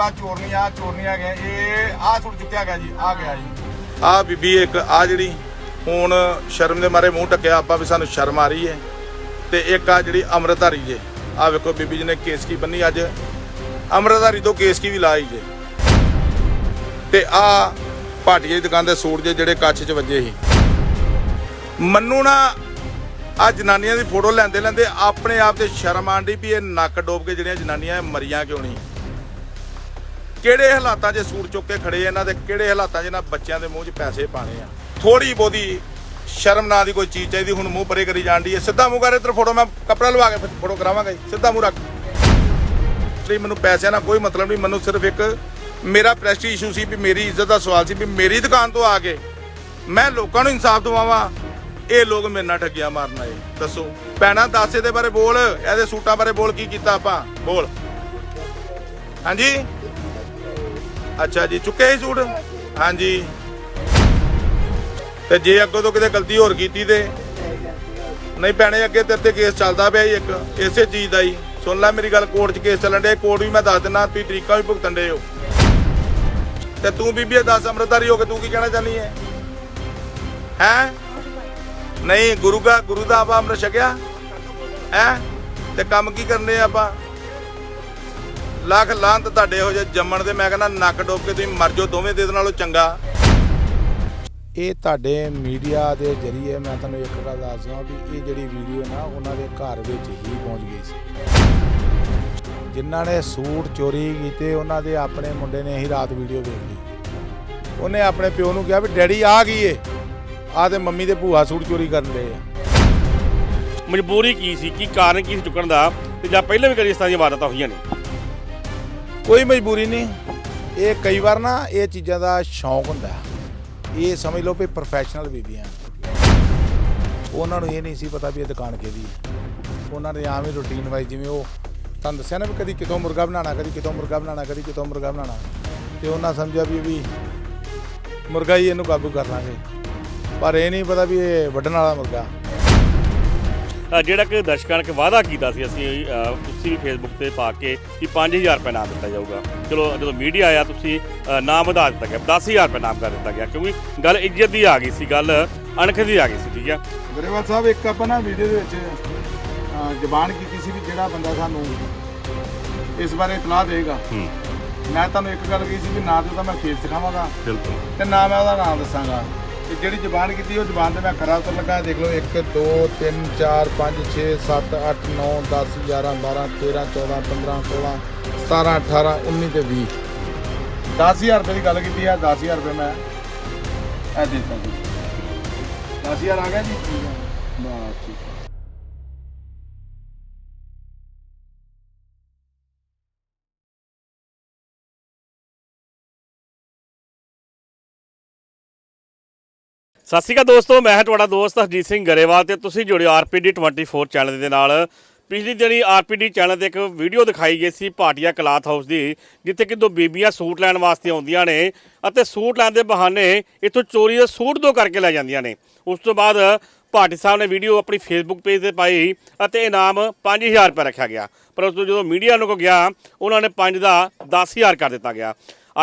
ਆ ਚੋਰਨੀਆਂ ਚੋਰਨੀਆਂ ਗਏ ਇਹ ਆ ਸੁੱਟ ਚੁੱਕਿਆ ਗਿਆ ਜੀ ਆ ਗਿਆ ਜੀ। ਆ ਬੀਬੀ ਇੱਕ ਆ ਜਿਹੜੀ ਹੁਣ ਸ਼ਰਮ ਦੇ ਮਾਰੇ ਮੂੰਹ ਟੱਕਿਆ ਆਪਾਂ ਵੀ ਸਾਨੂੰ ਸ਼ਰਮ ਆ ਰਹੀ ਹੈ। ਤੇ ਇੱਕ ਆ ਜਿਹੜੀ ਅੰਮ੍ਰਿਤਧਾਰੀ ਜੇ। ਆ ਵੇਖੋ ਬੀਬੀ ਜੀ ਨੇ ਕੇਸ ਕੀ ਬੰਨੀ ਅੱਜ। ਅੰਮ੍ਰਿਤਧਾਰੀ ਤੋਂ ਕੇਸ ਕੀ ਵੀ ਲਾਈ ਜੇ। ਤੇ ਆ ਭਾਟੀਏ ਦੀ ਦੁਕਾਨ ਦੇ ਸੂਟ ਜੇ ਜਿਹੜੇ ਕੱਚ 'ਚ ਵੱਜੇ ਸੀ। ਮੰਨੂ ਨਾ ਆ ਜਨਾਨੀਆਂ ਦੀ ਫੋਟੋ ਲੈਂਦੇ ਲੈਂਦੇ ਆਪਣੇ ਆਪ ਤੇ ਸ਼ਰਮ ਆਂਦੀ ਵੀ ਇਹ ਨੱਕ ਡੋਬ ਕੇ ਜਿਹੜੀਆਂ ਜਨਾਨੀਆਂ ਇਹ ਮਰੀਆਂ ਕਿਉਂ ਨਹੀਂ? ਕਿਹੜੇ ਹਾਲਾਤਾਂ 'ਚ ਸੂਟ ਚੁੱਕ ਕੇ ਖੜੇ ਇਹਨਾਂ ਦੇ? ਕਿਹੜੇ ਹਾਲਾਤਾਂ 'ਚ ਇਹਨਾਂ ਬੱਚਿਆਂ ਦੇ ਮੂੰਹ 'ਚ ਪੈਸੇ ਪਾਣੇ ਆ? ਥੋੜੀ ਬੋਦੀ ਸ਼ਰਮ ਨਾਂ ਦੀ ਕੋਈ ਚੀਜ਼ ਚਾਹੀਦੀ, ਹੁਣ ਮੂੰਹ ਪਰੇ ਕਰੀ ਜਾਂਦੀ ਹੈ। ਸਿੱਧਾ ਮੂੰਹ ਕਰ, ਇੱਧਰ ਫੋਟੋ ਮੈਂ ਕੱਪੜਾ ਲਵਾ ਕੇ ਫਿਰ ਫੋਟੋ ਕਰਾਵਾਂਗਾ ਸਿੱਧਾ ਮੂੰਹ ਰੱਖ। ਲਈ ਮੈਨੂੰ ਪੈਸਿਆਂ ਨਾਲ ਕੋਈ ਮਤਲਬ ਨਹੀਂ, ਮੈਨੂੰ ਸਿਰਫ ਇੱਕ ਮੇਰਾ ਪ੍ਰੈਸਟੀਜ ਇਸ਼ੂ ਸੀ ਵੀ ਮੇਰੀ ਇੱਜ਼ਤ ਦਾ ਸਵਾਲ ਸੀ ਵੀ ਮੇਰੀ ਦੁਕਾਨ ਤੋਂ ਆ ਕੇ ਮੈਂ ਲੋਕਾਂ ਨੂੰ ਇਨਸਾਫ ਦਿਵਾਵਾਂ। ਇਹ ਲੋਕ ਮੇਰੇ ਨਾਲ ਠੱਗਿਆ ਮਾਰਨ ਆਏ। ਦੱਸੋ ਪੈਣਾ ਦਾਸੇ ਦੇ ਬਾਰੇ ਬੋਲ, ਇਹਦੇ ਸੂਟਾਂ ਬਾਰੇ ਬੋਲ, ਕੀ ਕੀਤਾ ਆਪਾਂ? ਬੋਲ। ਹਾਂਜੀ? ਅੱਛਾ ਜੀ ਚੁੱਕੇ ਹੀ ਸੂਟ? ਹਾਂਜੀ। ਤੇ ਜੇ ਅੱਗੋਂ ਤੋਂ ਕਿਤੇ ਗਲਤੀ ਹੋਰ ਕੀਤੀ ਤੇ? ਨਹੀਂ ਪੈਣੇ ਅੱਗੇ ਤੇਰੇ ਤੇ ਕੇਸ ਚੱਲਦਾ ਪਿਆ ਜੀ ਇੱਕ, ਇਸੇ ਚੀਜ਼ ਦਾ ਹੀ ਸੁਣ ਲੈ ਮੇਰੀ ਗੱਲ, ਕੋਰਟ 'ਚ ਕੇਸ ਚੱਲਣ ਡਿਆ, ਕੋਰਟ ਵੀ ਮੈਂ ਦੱਸ ਦਿੰਦਾ ਤੁਸੀਂ ਤਰੀਕਾ ਵੀ ਭੁਗਤਣ ਦੇ ਹੋ। ਤੇ ਤੂੰ ਬੀਬੀ ਦੱਸ ਅੰਮ੍ਰਿਤਧਾਰੀ ਹੋ ਕੇ ਤੂੰ ਕੀ ਕਹਿਣਾ ਚਾਹਨੀ ਹੈ ਹੈ? ਨਹੀਂ, ਗੁਰੂ ਦਾ ਗੁਰੂ ਦਾ ਆਪਾਂ ਅੰਮ੍ਰਿਤ ਛਕਿਆ? ਹੈ? ਤੇ ਕੰਮ ਕੀ ਕਰਨੇ ਆ ਆਪਾਂ? ਲੱਖ ਲਾਂਤ ਤੁਹਾਡੇ ਹੋ ਜੇ ਜੰਮਣ ਦੇ ਮੈਂ ਕਹਿੰਦਾ ਨੱਕ ਡੋਬ ਕੇ ਤੁਸੀਂ ਮਰ ਜਾਓ ਦੋਵੇਂ ਦੇ ਨਾਲੋਂ ਚੰਗਾ। ਇਹ ਤੁਹਾਡੇ ਮੀਡੀਆ ਦੇ ਜ਼ਰੀਏ ਮੈਂ ਤੁਹਾਨੂੰ ਇੱਕ ਗੱਲ ਦੱਸ ਦਵਾਂ ਵੀ ਇਹ ਜਿਹੜੀ ਵੀਡੀਓ ਨਾ ਉਹਨਾਂ ਦੇ ਘਰ ਵਿੱਚ ਹੀ ਪਹੁੰਚ ਗਈ ਸੀ। ਜਿਨ੍ਹਾਂ ਨੇ ਸੂਟ ਚੋਰੀ ਕੀਤੇ ਉਹਨਾਂ ਦੇ ਆਪਣੇ ਮੁੰਡੇ ਨੇ ਹੀ ਰਾਤ ਵੀਡੀਓ ਵੇਖ ਲਈ। ਉਹਨੇ ਆਪਣੇ ਪਿਓ ਨੂੰ ਕਿਹਾ ਵੀ ਡੈਡੀ ਆ ਗਈ ਏ? ਆ ਤੇ ਮੰਮੀ ਦੇ ਭੂਆ ਸੂਟ ਚੋਰੀ ਕਰਨ ਦੇ ਆ। ਮਜਬੂਰੀ ਕੀ ਸੀ? ਕੀ ਕਾਰਨ ਕੀ ਸੀ ਚੁੱਕਣ ਦਾ? ਤੇ ਜਾਂ ਪਹਿਲਾਂ ਵੀ ਕਦੀ ਇਸ ਤਰ੍ਹਾਂ ਦੀਆਂ ਵਾਰਦਾਤਾਂ ਹੋਈਆਂ ਨੇ? ਕੋਈ ਮਜਬੂਰੀ ਨਹੀਂ। ਇਹ ਕਈ ਵਾਰ ਨਾ ਇਹ ਚੀਜ਼ਾਂ ਦਾ ਸ਼ੌਂਕ ਹੁੰਦਾ ਇਹ ਸਮਝ ਲਓ ਵੀ ਪ੍ਰੋਫੈਸ਼ਨਲ ਬੀਬੀਆਂ ਉਹਨਾਂ ਨੂੰ ਇਹ ਨਹੀਂ ਸੀ ਪਤਾ ਵੀ ਇਹ ਦੁਕਾਨ ਕਿਹਦੀ ਹੈ। ਉਹਨਾਂ ਨੇ ਆਮ ਹੀ ਰੂਟੀਨ ਵਾਈਜ਼ ਜਿਵੇਂ ਉਹ ਤੁਹਾਨੂੰ ਦੱਸਿਆ ਨਾ ਵੀ ਕਦੀ ਕਿਤੋਂ ਮੁਰਗਾ ਬਣਾਉਣਾ, ਕਦੀ ਕਿਤੋਂ ਮੁਰਗਾ ਬਣਾਉਣਾ, ਕਦੀ ਕਿਤੋਂ ਮੁਰਗਾ ਬਣਾਉਣਾ। ਤੇ ਉਹਨਾਂ ਸਮਝਿਆ ਵੀ ਵੀ ਮੁਰਗਾ ਹੀ ਇਹਨੂੰ ਕਾਬੂ ਕਰ ਲਾਂਗੇ। ਪਰ ਇਹ ਨਹੀਂ ਪਤਾ ਵੀ ਇਹ ਵੱਢਣ ਵਾਲਾ ਮੁਰਗਾ। ਜਿਹੜਾ ਕਿ ਦਰਸ਼ਕਾਂ ਨੇ ਵਾਅਦਾ ਕੀਤਾ ਸੀ ਅਸੀਂ ਤੁਸੀਂ ਵੀ ਫੇਸਬੁੱਕ ਤੇ ਪਾ ਕੇ ਕਿ 5000 ਰੁਪਏ ਨਾਮ ਦਿੱਤਾ ਜਾਊਗਾ। ਚਲੋ ਜਦੋਂ ਮੀਡੀਆ ਆਇਆ ਤੁਸੀਂ ਨਾਮ ਵਧਾ ਦਿੱਤਾ ਗਿਆ 10000 ਰੁਪਏ ਨਾਮ ਕਰ ਦਿੱਤਾ ਗਿਆ ਕਿਉਂਕਿ ਗੱਲ ਇੱਜ਼ਤ ਦੀ ਆ ਗਈ ਸੀ ਗੱਲ ਅਣਖ ਦੀ ਆ ਗਈ ਸੀ ਠੀਕ ਆ ਗਰੇਵਾਲ ਸਾਹਿਬ ਇੱਕ ਆਪਾਂ ਨਾ ਵੀਡੀਓ ਦੇ ਵਿੱਚ ਜ਼ਬਾਨ ਕੀਤੀ ਸੀ ਵੀ ਜਿਹੜਾ ਬੰਦਾ ਸਾਨੂੰ ਇਸ ਬਾਰੇ ਇਤਲਾਹ ਦੇਗਾ ਹੂੰ। ਮੈਂ ਤੁਹਾਨੂੰ ਇੱਕ ਗੱਲ ਕਹੀ ਸੀ ਵੀ ਨਾ ਤੇ ਮੈਂ ਫੇਸ ਦਿਖਾਵਾਂਗਾ ਬਿਲਕੁਲ। ਤੇ ਨਾ ਮੈਂ ਉਹਦਾ ਨਾਮ ਦੱਸਾਂਗਾ। ਤੇ ਜਿਹੜੀ ਜ਼ਬਾਨ ਕੀਤੀ, ਉਹ ਜ਼ਬਾਨ ਤੇ ਮੈਂ ਖਰਾ ਉਤਰ ਲੱਗਾ। ਦੇਖ ਲਓ 1 2 3 4 5 6 7 8 9 10 11 12 13 14 15 16 17 18 19 ਤੇ 20 10000 ਰੁਪਏ ਦੀ ਗੱਲ ਕੀਤੀ ਆ 10000 ਰੁਪਏ ਮੈਂ ਇਹ ਦੇ ਦਿੱਤਾ ਜੀ। 10000 ਆ ਗਿਆ ਜੀ? ਬਸ ਠੀਕ ਸਤਿ ਸ਼੍ਰੀ ਅਕਾਲ ਦੋਸਤੋ, ਮੈਂ ਹਾਂ ਤੁਹਾਡਾ ਦੋਸਤ ਹਰਜੀਤ ਸਿੰਘ ਗਰੇਵਾਲ ਤੇ ਤੁਸੀਂ ਜੁੜਿਓ ਆਰਪੀਡੀ 24 ਚੈਨਲ ਦੇ ਨਾਲ। ਪਿਛਲੀ ਦਿਨੀ ਆਰਪੀਡੀ ਚੈਨਲ ਤੇ ਇੱਕ ਵੀਡੀਓ ਦਿਖਾਈ ਗਈ ਸੀ ਭਾਟੀਆ ਕਲਾਥ ਹਾਊਸ ਦੀ, ਜਿੱਥੇ ਕਿ ਦੋ ਬੀਬੀਆਂ ਸੂਟ ਲੈਣ ਵਾਸਤੇ ਆਉਂਦੀਆਂ ਨੇ ਅਤੇ ਸੂਟ ਲੈਣ ਦੇ ਬਹਾਨੇ ਇੱਥੋਂ ਚੋਰੀ ਦੇ ਸੂਟ ਦੋ ਕਰਕੇ ਲੈ ਜਾਂਦੀਆਂ ਨੇ। ਉਸ ਤੋਂ ਬਾਅਦ ਭਾਟੀ ਸਾਹਿਬ ਨੇ ਵੀਡੀਓ ਆਪਣੀ ਫੇਸਬੁੱਕ ਪੇਜ ਤੇ ਪਾਈ ਅਤੇ ਇਨਾਮ 5000 ਰੁਪਏ ਰੱਖਿਆ ਗਿਆ। ਪਰ ਉਸ ਤੋਂ ਜਦੋਂ ਮੀਡੀਆ ਨੂੰ ਕੋ ਗਿਆ, ਉਹਨਾਂ ਨੇ 5 ਦਾ 10000 ਕਰ ਦਿੱਤਾ ਗਿਆ।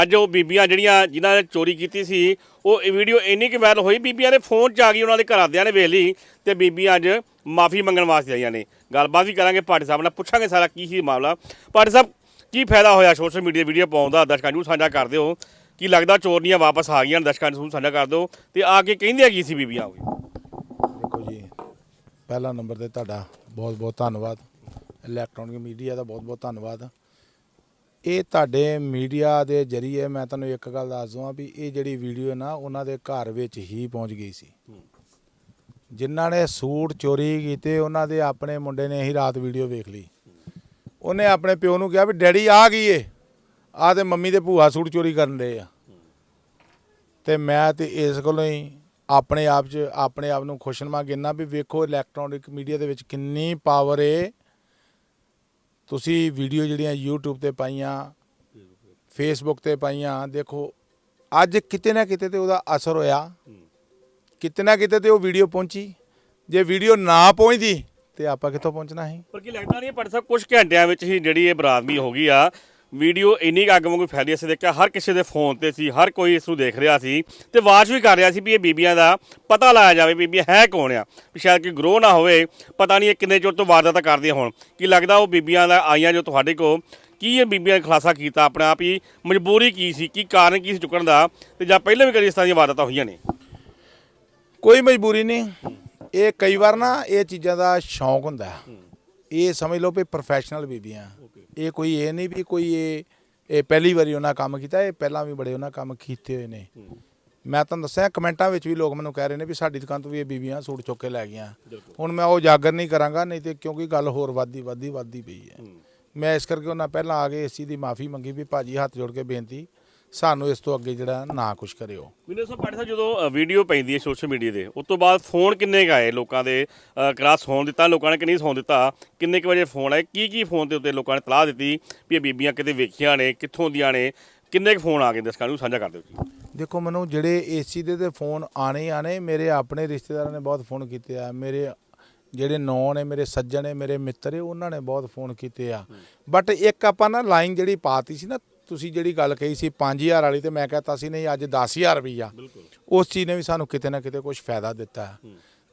ਅੱਜ ਉਹ ਬੀਬੀਆਂ ਜਿਹੜੀਆਂ ਜਿਨ੍ਹਾਂ ਨੇ ਚੋਰੀ ਕੀਤੀ ਸੀ, ਉਹ ਇਹ ਵੀਡੀਓ ਇੰਨੀ ਕਿ ਵਾਇਰਲ ਹੋਈ, ਬੀਬੀਆਂ ਦੇ ਫੋਨ 'ਚ ਆ ਗਈ, ਉਹਨਾਂ ਦੇ ਘਰਦਿਆਂ ਨੇ ਵੇਖ ਲਈ ਤੇ ਬੀਬੀਆਂ ਅੱਜ ਮਾਫੀ ਮੰਗਣ ਵਾਸਤੇ ਆਈਆਂ ਨੇ। ਗੱਲਬਾਤ ਵੀ ਕਰਾਂਗੇ ਭਾਟੀ ਸਾਹਿਬ ਨਾਲ, ਪੁੱਛਾਂਗੇ ਸਾਰਾ ਕੀ ਸੀ ਮਾਮਲਾ। ਭਾਟੀ ਸਾਹਿਬ, ਕੀ ਫਾਇਦਾ ਹੋਇਆ ਸੋਸ਼ਲ ਮੀਡੀਆ ਵੀਡੀਓ ਪਾਉਣ ਦਾ? ਦਰਸ਼ਕਾਂ ਨੂੰ ਸਾਂਝਾ ਕਰ ਦਿਓ। ਕੀ ਲੱਗਦਾ ਚੋਰੀਆਂ ਵਾਪਸ ਆ ਗਈਆਂ ਦਰਸ਼ਕਾਂ ਨੂੰ ਸਾਂਝਾ ਕਰ ਦਿਓ। ਤੇ ਆ ਕੇ ਕਹਿੰਦੇ ਕੀ ਸੀ ਬੀਬੀਆਂ ਉਹ? ਦੇਖੋ ਜੀ, ਪਹਿਲਾ ਨੰਬਰ ਤੇ ਤੁਹਾਡਾ ਬਹੁਤ ਬਹੁਤ ਧੰਨਵਾਦ। ਇਲੈਕਟ੍ਰੋਨਿਕ ਮੀਡੀਆ ਦਾ ਬਹੁਤ ਬਹੁਤ ਧੰਨਵਾਦ। ਇਹ ਤੁਹਾਡੇ ਮੀਡੀਆ ਦੇ ਜ਼ਰੀਏ ਮੈਂ ਤੁਹਾਨੂੰ ਇੱਕ ਗੱਲ ਦੱਸ ਦਵਾਂ ਵੀ ਇਹ ਜਿਹੜੀ ਵੀਡੀਓ ਨਾ ਉਹਨਾਂ ਦੇ ਘਰ ਵਿੱਚ ਹੀ ਪਹੁੰਚ ਗਈ ਸੀ। ਜਿਨ੍ਹਾਂ ਨੇ ਸੂਟ ਚੋਰੀ ਕੀਤੇ ਉਹਨਾਂ ਦੇ ਆਪਣੇ ਮੁੰਡੇ ਨੇ ਹੀ ਰਾਤ ਵੀਡੀਓ ਵੇਖ ਲਈ। ਉਹਨੇ ਆਪਣੇ ਪਿਓ ਨੂੰ ਕਿਹਾ ਵੀ ਡੈਡੀ ਆ ਗਈ ਏ? ਆ ਤੇ ਮੰਮੀ ਦੇ ਭੂਆ ਸੂਟ ਚੋਰੀ ਕਰਨ ਦੇ ਆ। ਤੇ ਮੈਂ ਤੇ ਇਸ ਕੋਲੋਂ ਹੀ ਆਪਣੇ ਆਪ 'ਚ ਆਪਣੇ ਆਪ ਨੂੰ ਖੁਸ਼ਨਮਾ ਗਿਣਨਾ ਵੀ ਵੇਖੋ ਇਲੈਕਟ੍ਰੋਨਿਕ ਮੀਡੀਆ ਦੇ ਵਿੱਚ ਕਿੰਨੀ ਪਾਵਰ ਏ। ਤੁਸੀਂ ਵੀਡੀਓ ਜਿਹੜੀਆਂ YouTube ਤੇ ਪਾਈਆਂ, Facebook ਤੇ ਪਾਈਆਂ, ਦੇਖੋ, ਅੱਜ ਕਿਤੇ ਨਾ ਕਿਤੇ ਤੇ ਉਹਦਾ ਅਸਰ ਹੋਇਆ। ਕਿਤੇ ਨਾ ਕਿਤੇ ਤੇ ਉਹ ਵੀਡੀਓ ਪਹੁੰਚੀ। ਜੇ ਵੀਡੀਓ ਨਾ ਪਹੁੰਚਦੀ, ਤੇ ਆਪਾਂ ਕਿੱਥੋਂ ਪਹੁੰਚਣਾ ਸੀ? ਪਰ ਕੀ ਲੱਗਦਾ ਨਹੀਂ ਭਾਟੀ ਸਾਹਿਬ ਕੁਝ ਘੰਟਿਆਂ ਵਿੱਚ ਹੀ ਜਿਹੜੀ ਇਹ ਬਰਾਦਮੀ ਹੋ ਗਈ ਆ ਵੀਡੀਓ ਇੰਨੀ ਕੁ ਅੱਗ ਵਾਂਗੂ ਫੈਲੀ ਅਸੀਂ ਦੇਖਿਆ, ਹਰ ਕਿਸੇ ਦੇ ਫੋਨ ਤੇ ਸੀ, ਹਰ ਕੋਈ ਇਸ ਨੂੰ ਦੇਖ ਰਿਹਾ ਸੀ ਤੇ ਵਾਚ ਵੀ ਕਰ ਰਿਹਾ ਸੀ ਵੀ ਇਹ ਬੀਬੀਆਂ ਦਾ ਪਤਾ ਲਾਇਆ ਜਾਵੇ ਬੀਬੀਆਂ ਹੈ ਕੌਣ ਆ। ਵੀ ਸ਼ਾਇਦ ਕਿ ਗਰੋ ਨਾ ਹੋਵੇ, ਪਤਾ ਨਹੀਂ ਇਹ ਕਿੰਨੇ ਚਿਰ ਤੋਂ ਵਾਰਦਾਤਾਂ ਕਰਦੀਆਂ ਹੋਣ। ਕੀ ਲੱਗਦਾ ਉਹ ਬੀਬੀਆਂ ਦਾ ਆਈਆਂ ਜੋ ਤੁਹਾਡੇ ਕੋਲ, ਕੀ ਇਹ ਬੀਬੀਆਂ ਨੇ ਖੁਲਾਸਾ ਕੀਤਾ ਆਪਣੇ ਆਪ ਹੀ, ਮਜਬੂਰੀ ਕੀ ਸੀ, ਕੀ ਕਾਰਨ ਕੀ ਸੀ ਚੁੱਕਣ ਦਾ ਤੇ ਜਾਂ ਪਹਿਲਾਂ ਵੀ ਕਦੀ ਇਸ ਤਰ੍ਹਾਂ ਦੀਆਂ ਵਾਰਦਾਤਾਂ ਹੋਈਆਂ ਨੇ? ਕੋਈ ਮਜਬੂਰੀ ਨਹੀਂ। ਇਹ ਕਈ ਵਾਰ ਨਾ ਇਹ ਚੀਜ਼ਾਂ ਦਾ ਸ਼ੌਂਕ ਹੁੰਦਾ। ਇਹ ਸਮਝ ਲਓ ਵੀ ਪ੍ਰੋਫੈਸ਼ਨਲ ਬੀਬੀਆਂ। ਇਹ ਕੋਈ ਇਹ ਨਹੀਂ ਵੀ ਕੋਈ ਇਹ ਇਹ ਪਹਿਲੀ ਵਾਰੀ ਉਹਨਾਂ ਕੰਮ ਕੀਤਾ ਇਹ ਪਹਿਲਾਂ ਵੀ ਬੜੇ ਉਹਨਾਂ ਕੰਮ ਕੀਤੇ ਹੋਏ ਨੇ। ਮੈਂ ਤੁਹਾਨੂੰ ਦੱਸਿਆ ਕਮੈਂਟਾਂ ਵਿੱਚ ਵੀ ਲੋਕ ਮੈਨੂੰ ਕਹਿ ਰਹੇ ਨੇ ਵੀ ਸਾਡੀ ਦੁਕਾਨ ਤੋਂ ਵੀ ਇਹ ਬੀਬੀਆਂ ਸੂਟ ਚੁੱਕ ਕੇ ਲੈ ਗਈਆਂ। ਹੁਣ ਮੈਂ ਉਹ ਜਾਗਰ ਨਹੀਂ ਕਰਾਂਗਾ ਨਹੀਂ ਤੇ ਕਿਉਂਕਿ ਗੱਲ ਹੋਰ ਵੱਧਦੀ ਵੱਧਦੀ ਵੱਧਦੀ ਪਈ ਹੈ। ਮੈਂ ਇਸ ਕਰਕੇ ਉਹਨਾਂ ਪਹਿਲਾਂ ਆ ਕੇ ਇਸ ਚੀਜ਼ ਦੀ ਮਾਫੀ ਮੰਗੀ ਵੀ ਭਾਜੀ ਹੱਥ ਜੋੜ ਕੇ ਬੇਨਤੀ ਸਾਨੂੰ ਇਸ ਤੋਂ ਅੱਗੇ ਜਿਹੜਾ ਨਾ ਕੁਝ ਕਰਿਓ। ਮੈਨੂੰ ਸੋ ਪਾਟੇ ਸਾਹਿਬ ਜਦੋਂ ਵੀਡੀਓ ਪੈਂਦੀ ਹੈ ਸੋਸ਼ਲ ਮੀਡੀਆ ਤੇ ਉਸ ਤੋਂ ਬਾਅਦ ਫੋਨ ਕਿੰਨੇ ਕੁ ਆਏ ਲੋਕਾਂ ਦੇ? ਕਲਾਸ ਸੌਣ ਦਿੱਤਾ ਲੋਕਾਂ ਨੇ ਕਿ ਨਹੀਂ ਸੌਣ ਦਿੱਤਾ? ਕਿੰਨੇ ਕੁ ਵਜੇ ਫੋਨ ਆਏ? ਕੀ ਕੀ ਫੋਨ ਦੇ ਉੱਤੇ ਲੋਕਾਂ ਨੇ ਤਲਾਹ ਦਿੱਤੀ ਵੀ ਇਹ ਬੀਬੀਆਂ ਕਿਤੇ ਵੇਖੀਆਂ ਨੇ ਕਿੱਥੋਂ ਦੀਆਂ ਨੇ? ਕਿੰਨੇ ਕੁ ਫੋਨ ਆ ਗਏ? ਦਰਸ਼ਕਾਂ ਨੂੰ ਸਾਂਝਾ ਕਰ ਦਿਓ ਜੀ ਦੇਖੋ ਮੈਨੂੰ ਜਿਹੜੇ ਏਸੀ ਦੇ ਤੇ ਫੋਨ ਆਣੇ ਆਣੇ ਮੇਰੇ ਆਪਣੇ ਰਿਸ਼ਤੇਦਾਰਾਂ ਨੇ ਬਹੁਤ ਫੋਨ ਕੀਤੇ ਆ ਮੇਰੇ ਜਿਹੜੇ ਨੌ ਨੇ ਮੇਰੇ ਸੱਜਣ ਨੇ ਮੇਰੇ ਮਿੱਤਰ ਨੇ ਉਹਨਾਂ ਨੇ ਬਹੁਤ ਫੋਨ ਕੀਤੇ ਆ। ਬਟ ਇੱਕ ਆਪਾਂ ਨਾ ਲਾਈਨ ਜਿਹੜੀ ਪਾਤੀ ਸੀ ਨਾ ਤੁਸੀਂ ਜਿਹੜੀ ਗੱਲ ਕਹੀ ਸੀ 5000 ਵਾਲੀ ਤੇ ਮੈਂ ਕਹਤਾ ਸੀ ਨਹੀਂ ਅੱਜ 10000 ਰੁਪਈਆ ਬਿਲਕੁਲ। ਉਸ ਚੀਜ਼ ਨੇ ਵੀ ਸਾਨੂੰ ਕਿਤੇ ਨਾ ਕਿਤੇ ਕੁਝ ਫਾਇਦਾ ਦਿੱਤਾ।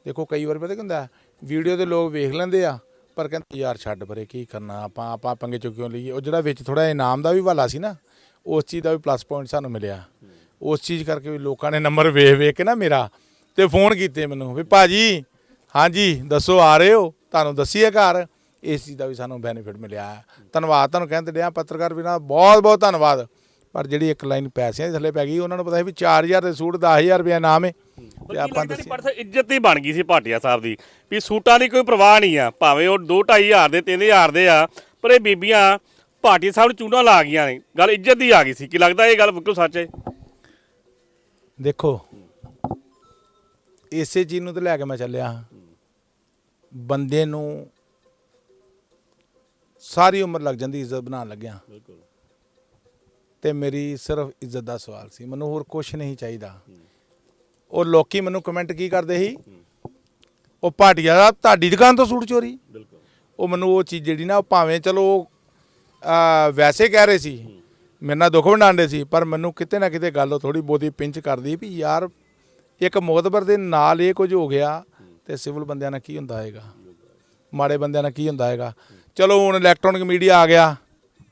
ਦੇਖੋ ਕਈ ਵਾਰ ਪਤਾ ਕੀ ਹੁੰਦਾ ਵੀਡੀਓ ਦੇ ਲੋਕ ਵੇਖ ਲੈਂਦੇ ਆ ਪਰ ਕਹਿੰਦੇ ਯਾਰ ਛੱਡ ਪਰੇ ਕੀ ਕਰਨਾ? ਆਪਾਂ ਆਪਾਂ ਪੰਗੇ ਚੋਂ ਕਿਉਂ ਲਈਏ। ਉਹ ਜਿਹੜਾ ਵਿੱਚ ਥੋੜਾ ਇਨਾਮ ਦਾ ਵੀ ਵਾਲਾ ਸੀ ਨਾ ਉਸ ਚੀਜ਼ ਦਾ ਵੀ ਪਲੱਸ ਪੁਆਇੰਟ ਸਾਨੂੰ ਮਿਲਿਆ। ਉਸ ਚੀਜ਼ ਕਰਕੇ ਵੀ ਲੋਕਾਂ ਨੇ ਨੰਬਰ ਵੇਖ ਵੇਖ ਕੇ ਨਾ ਮੇਰਾ ਤੇ ਫੋਨ ਕੀਤੇ ਮੈਨੂੰ ਵੀ ਭਾਜੀ ਹਾਂਜੀ ਦੱਸੋ ਆ ਰਹੇ ਹੋ? ਤੁਹਾਨੂੰ ਦੱਸੀਏ ਘਰ? ਇਸ ਚੀਜ਼ ਦਾ ਵੀ ਸਾਨੂੰ ਬੈਨੀਫਿਟ ਮਿਲਿਆ ਹੈ। ਧੰਨਵਾਦ ਤੁਹਾਨੂੰ ਕਹਿੰਦੇ ਡਿਆ ਪੱਤਰਕਾਰ ਵੀ ਨਾਲ ਬਹੁਤ ਬਹੁਤ ਧੰਨਵਾਦ। ਪਰ ਜਿਹੜੀ ਇੱਕ ਲਾਈਨ ਪੈਸਿਆਂ ਦੇ ਥੱਲੇ ਪੈ ਗਈ ਉਹਨਾਂ ਨੂੰ ਪਤਾ ਸੀ ਵੀ 4000 ਦੇ ਸੂਟ 10000 ਰੁਪਏ ਇਨਾਮ ਹੈ। ਤੇ ਆਪਾਂ ਦੱਸੀ ਪਰ ਇੱਜ਼ਤ ਹੀ ਬਣ ਗਈ ਸੀ ਭਾਟੀਆ ਸਾਹਿਬ ਦੀ ਵੀ ਸੂਟਾਂ ਦੀ ਕੋਈ ਪਰਵਾਹ ਨਹੀਂ ਆ। ਭਾਵੇਂ ਉਹ 2 ਹਜ਼ਾਰ ਦੇ 3000 ਦੇ ਆ ਪਰ ਇਹ ਬੀਬੀਆਂ ਭਾਟੀਆ ਸਾਹਿਬ ਨੂੰ ਚੂਨਾ ਲਾ ਗਈਆਂ ਨੇ। ਗੱਲ ਇੱਜ਼ਤ ਦੀ ਆ ਗਈ ਸੀ। ਕੀ ਲੱਗਦਾ ਇਹ ਗੱਲ ਬਿਲਕੁਲ ਸੱਚ ਹੈ? ਦੇਖੋ ਇਸੇ ਚੀਜ਼ ਨੂੰ ਤੇ ਲੈ ਕੇ ਮੈਂ ਚੱਲਿਆ। ਬੰਦੇ ਨੂੰ ਸਾਰੀ ਉਮਰ ਲੱਗ ਜਾਂਦੀ ਇੱਜ਼ਤ ਬਣਾਉਣ ਲੱਗਿਆ। ਬਿਲਕੁਲ। ਤੇ ਮੇਰੀ ਸਿਰਫ ਇੱਜ਼ਤ ਦਾ ਸਵਾਲ ਸੀ ਮੈਨੂੰ ਹੋਰ ਕੁਝ ਨਹੀਂ ਚਾਹੀਦਾ। ਉਹ ਲੋਕੀ ਮੈਨੂੰ ਕਮੈਂਟ ਕੀ ਕਰਦੇ ਸੀ? ਉਹ ਭਾਟੀਆ ਦਾ ਤੁਹਾਡੀ ਦੁਕਾਨ ਤੋਂ ਸੂਟ ਚੋਰੀ। ਬਿਲਕੁਲ। ਉਹ ਮੈਨੂੰ ਉਹ ਚੀਜ਼ ਜਿਹੜੀ ਨਾ ਉਹ ਭਾਵੇਂ ਚਲੋ ਆ ਵੈਸੇ ਕਹਿ ਰਹੇ ਸੀ ਮੇਰੇ ਨਾਲ ਦੁੱਖ ਵੰਡਾਉਂਦੇ ਸੀ ਪਰ ਮੈਨੂੰ ਕਿਤੇ ਨਾ ਕਿਤੇ ਗੱਲ ਥੋੜੀ ਬਹੁਤੀ ਪਿੰਚ ਕਰਦੀ ਵੀ ਯਾਰ ਇੱਕ ਮੋਦਬਰ ਦੇ ਨਾਲ ਇਹ ਕੁਝ ਹੋ ਗਿਆ ਤੇ ਸਿਵਲ ਬੰਦਿਆਂ ਨਾਲ ਕੀ ਹੁੰਦਾ ਹੈਗਾ? ਮਾੜੇ ਬੰਦਿਆਂ ਨਾਲ ਕੀ ਹੁੰਦਾ ਹੈਗਾ? ਚਲੋ ਹੁਣ ਇਲੈਕਟ੍ਰੋਨਿਕ ਮੀਡੀਆ ਆ ਗਿਆ।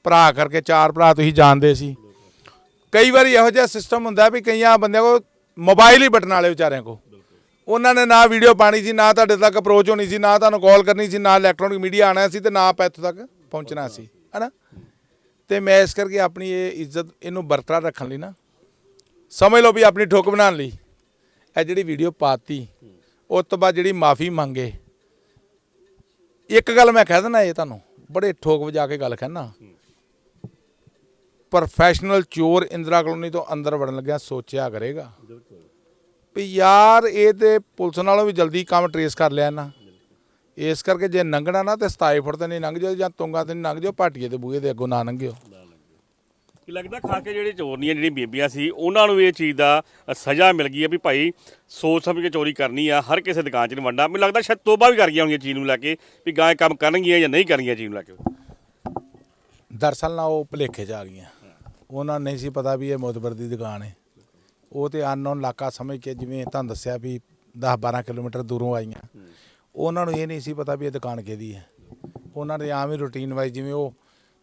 ਭਰਾ ਕਰਕੇ ਚਾਰ ਭਰਾ ਤੁਸੀਂ ਜਾਣਦੇ ਸੀ। ਕਈ ਵਾਰੀ ਇਹੋ ਜਿਹਾ ਸਿਸਟਮ ਹੁੰਦਾ ਵੀ ਕਈਆਂ ਬੰਦਿਆਂ ਕੋ ਮੋਬਾਈਲ ਹੀ ਬਟਨ ਵਾਲੇ ਵਿਚਾਰਿਆਂ ਕੋ ਉਹਨਾਂ ਨੇ ਨਾ ਵੀਡੀਓ ਪਾਣੀ ਸੀ, ਨਾ ਤੁਹਾਡੇ ਤੱਕ ਅਪਰੋਚ ਹੋਣੀ ਸੀ, ਨਾ ਤੁਹਾਨੂੰ ਕਾਲ ਕਰਨੀ ਸੀ, ਨਾ ਇਲੈਕਟ੍ਰੋਨਿਕ ਮੀਡੀਆ ਆਣਾ ਸੀ ਤੇ ਨਾ ਆਪਾਂ ਇੱਥੋਂ ਤੱਕ ਪਹੁੰਚਣਾ ਸੀ, ਹੈਨਾ? ਤੇ ਮੈਂ ਇਸ ਕਰਕੇ ਆਪਣੀ ਇਹ ਇੱਜ਼ਤ ਇਹਨੂੰ ਬਰਕਰਾਰ ਰੱਖਣ ਲਈ ਨਾ, ਸਮਝ ਲਓ ਵੀ ਆਪਣੀ ਠੋਕ ਬਣਾਉਣ ਲਈ, ਇਹ ਜਿਹੜੀ ਵੀਡੀਓ ਪਾਤੀ, ਉਸ ਤੋਂ ਬਾਅਦ ਜਿਹੜੀ ਮਾਫੀ ਮੰਗੇ ਇੱਕ ਗੱਲ ਮੈਂ ਕਹਿ ਦਿੰਦਾ ਇਹ ਤੁਹਾਨੂੰ, ਬੜੇ ਠੋਕ ਵਜਾ ਕੇ ਗੱਲ ਕਹਿਣਾ। ਪ੍ਰੋਫੈਸ਼ਨਲ ਚੋਰ ਇੰਦਰਾ ਕਲੋਨੀ ਤੋਂ ਅੰਦਰ ਵੜਨ ਲੱਗਿਆ ਸੋਚਿਆ ਕਰੇਗਾ। ਵੀ ਯਾਰ ਇਹ ਤੇ ਪੁਲਿਸ ਨਾਲੋਂ ਵੀ ਜਲਦੀ ਕੰਮ ਟਰੇਸ ਕਰ ਲਿਆ ਨਾ ਇਸ ਕਰਕੇ ਜੇ ਲੰਘਣਾ ਨਾ ਤੇ 27 ਫੁੱਟ ਤੇ ਨਹੀਂ ਲੰਘ ਜਾਓ ਜਾਂ ਤੁੰਗਾ ਤੇ ਨਹੀਂ ਲੰਘ ਜਾਓ, ਪਾਟੀਏ ਦੇ ਬੂਹੇ ਦੇ ਅੱਗੋਂ ਨਾ ਲੰਘਿਓ ਕੀ ਲੱਗਦਾ ਖਾ ਕੇ ਜਿਹੜੇ ਚੋਰਨੀਆਂ ਜਿਹੜੀਆਂ ਬੀਬੀਆਂ ਸੀ ਉਹਨਾਂ ਨੂੰ ਵੀ ਇਹ ਚੀਜ਼ ਦਾ ਸਜ਼ਾ ਮਿਲ ਗਈ ਹੈ ਵੀ ਭਾਈ ਸੋਚ ਸਮਝ ਕੇ ਚੋਰੀ ਕਰਨੀ ਆ ਹਰ ਕਿਸੇ ਦੁਕਾਨ 'ਚ ਨਹੀਂ ਵੰਡਾ ਮੈਨੂੰ ਲੱਗਦਾ ਸ਼ਾਇਦ ਤੋਬਾ ਵੀ ਕਰ ਗਈਆਂ ਹੋਣਗੀਆਂ ਚੀਜ਼ ਨੂੰ ਲੈ ਕੇ ਵੀ ਗਾਂ ਕੰਮ ਕਰਨਗੀਆਂ ਜਾਂ ਨਹੀਂ ਕਰਨਗੀਆਂ ਚੀਜ਼ ਨੂੰ ਲੈ ਕੇ। ਦਰਸਲ ਨਾ ਉਹ ਭਲੇਖੇ 'ਚ ਆ ਗਈਆਂ। ਉਹਨਾਂ ਨੂੰ ਨਹੀਂ ਸੀ ਪਤਾ ਵੀ ਇਹ ਮੋਤਬਰ ਦੀ ਦੁਕਾਨ ਹੈ। ਉਹ ਤੇ ਅਨਨੋਨ ਇਲਾਕਾ ਸਮਝ ਕੇ ਜਿਵੇਂ ਤੁਹਾਨੂੰ ਦੱਸਿਆ ਵੀ 10 12 ਕਿਲੋਮੀਟਰ ਦੂਰੋਂ ਆਈਆਂ। ਉਹਨਾਂ ਨੂੰ ਇਹ ਨਹੀਂ ਸੀ ਪਤਾ ਵੀ ਇਹ ਦੁਕਾਨ ਕਿਹਦੀ ਹੈ। ਉਹਨਾਂ ਦੇ ਆਮ ਹੀ ਰੂਟੀਨ ਵਾਈਜ਼ ਜਿਵੇਂ ਉਹ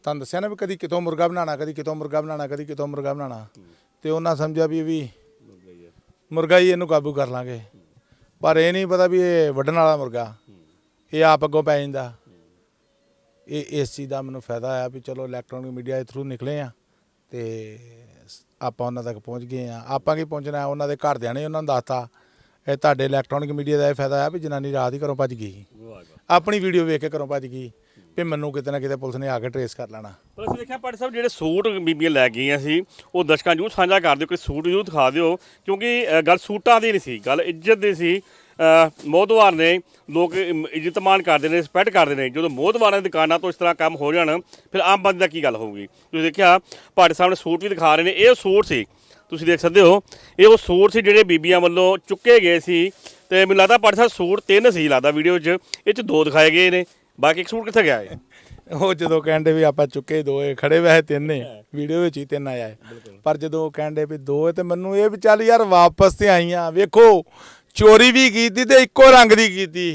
ਤੁਹਾਨੂੰ ਦੱਸਿਆ ਨਾ ਵੀ ਕਦੀ ਕਿਤੋਂ ਮੁਰਗਾ ਬਣਾਉਣਾ ਕਦੀ ਕਿਤੋਂ ਮੁਰਗਾ ਬਣਾਉਣਾ ਕਦੀ ਕਿਤੋਂ ਮੁਰਗਾ ਬਣਾਉਣਾ। ਤੇ ਉਹਨਾਂ ਸਮਝਿਆ ਵੀ ਇਹ ਵੀ ਮੁਰਗਾ ਹੀ ਇਹਨੂੰ ਕਾਬੂ ਕਰ ਲਾਂਗੇ। ਪਰ ਇਹ ਨਹੀਂ ਪਤਾ ਵੀ ਇਹ ਵੱਢਣ ਵਾਲਾ ਮੁਰਗਾ ਇਹ ਆਪ ਅੱਗੋਂ ਪੈ ਜਾਂਦਾ। ਇਹ ਇਸ ਚੀਜ਼ ਦਾ ਮੈਨੂੰ ਫਾਇਦਾ ਆਇਆ ਵੀ ਚਲੋ ਇਲੈਕਟ੍ਰੋਨਿਕ ਮੀਡੀਆ ਦੇ ਥਰੂ ਨਿਕਲੇ ਆ ਤੇ ਆਪਾਂ ਉਹਨਾਂ ਤੱਕ ਪਹੁੰਚ ਗਏ ਆ। ਆਪਾਂ ਕੀ ਪਹੁੰਚਣਾ ਉਹਨਾਂ ਦੇ ਘਰਦਿਆਂ ਨੇ ਉਹਨਾਂ ਨੂੰ ਦੱਸਤਾ। ਇਹ ਤੁਹਾਡੇ ਇਲੈਕਟ੍ਰੋਨਿਕ ਮੀਡੀਆ ਦਾ ਇਹ ਫਾਇਦਾ ਆ ਵੀ ਜਨਾਨੀ ਰਾਤ ਹੀ ਘਰੋਂ ਭੱਜ ਗਈ। ਆਪਣੀ ਵੀਡੀਓ ਵੇਖ ਕੇ ਘਰੋਂ ਭੱਜ ਗਈ। ਵੀ ਮੈਨੂੰ ਕਿਤੇ ਨਾ ਕਿਤੇ ਪੁਲਿਸ ਨੇ ਆ ਕੇ ਟਰੇਸ ਕਰ ਲੈਣਾ। ਪਰ ਅਸੀਂ ਦੇਖਿਆ ਪਾਟਿਆ ਸਾਹਿਬ ਜਿਹੜੇ ਸੂਟ ਬੀਬੀਆਂ ਲੈ ਗਈਆਂ ਸੀ ਉਹ ਦਰਸ਼ਕਾਂ ਨੂੰ ਸਾਂਝਾ ਕਰ ਦਿਓ ਕਿ ਸੂਟ ਜ਼ਰੂਰ ਦਿਖਾ ਦਿਓ ਕਿਉਂਕਿ ਅ, ਗੱਲ ਸੂਟਾਂ ਦੀ ਨਹੀਂ ਸੀ ਗੱਲ ਇੱਜ਼ਤ ਦੀ ਸੀ। ਅ, ਮੋਹਦਵਾਰ ਨੇ ਲੋਕ ਇਮ- ਇੱਜ਼ਤ ਕਰਦੇ ਨੇ ਰਿਸਪੈਕਟ ਕਰਦੇ ਨੇ। ਜਦੋਂ ਮੋਹਦਵਾਰਾਂ ਦੀ ਦੁਕਾਨਾਂ ਤੋਂ ਇਸ ਤਰ੍ਹਾਂ ਕੰਮ ਹੋ ਜਾਣ ਫਿਰ ਆਮ ਬੰਦੇ ਦਾ ਕੀ ਗੱਲ ਹੋਊਗੀ? ਤੁਸੀਂ ਦੇਖਿਆ ਪਾਟਿਆ ਸਾਹਿਬ ਨੇ ਸੂਟ ਵੀ ਦਿਖਾ ਰਹੇ ਨੇ ਇਹ ਸੂਟ ਸੀ ਤੁਸੀਂ ਦੇਖ ਸਕਦੇ ਹੋ ਇਹ ਉਹ ਸੂਟ ਸੀ ਜਿਹੜੇ ਬੀਬੀਆਂ ਵੱਲੋਂ ਚੁੱਕੇ ਗਏ ਸੀ। ਤੇ ਮੈਨੂੰ ਲੱਗਦਾ ਪਾਟਿਆ ਸਾਹਿਬ ਸੂਟ ਤਿੰਨ ਸੀ ਲੱਗਦਾ ਵੀਡੀਓ 'ਚ ਇਹ 'ਚ ਦੋ ਦਿਖਾਏ ਗਏ ਨੇ। ਬਾਕੀ ਇੱਕ ਸੂਟ ਕਿੱਥੇ ਗਿਆ ਹੈ ਉਹ ਜਦੋਂ ਕਹਿੰਦੇ ਵੀ ਆਪਾਂ ਚੁੱਕੇ ਦੋ ਇਹ ਖੜੇ ਵੈਸੇ ਤਿੰਨ ਵੀਡੀਓ ਵਿੱਚ ਹੀ ਤਿੰਨ ਆਇਆ ਹੈ। ਪਰ ਜਦੋਂ ਉਹ ਕਹਿੰਦੇ ਵੀ ਦੋ ਹੈ ਤੇ ਮੈਨੂੰ ਇਹ ਵੀ ਚੱਲ ਯਾਰ ਵਾਪਸ ਤੇ ਆਈਆਂ ਵੇਖੋ ਚੋਰੀ ਵੀ ਕੀਤੀ ਤੇ ਇੱਕੋ ਰੰਗ ਦੀ ਕੀਤੀ।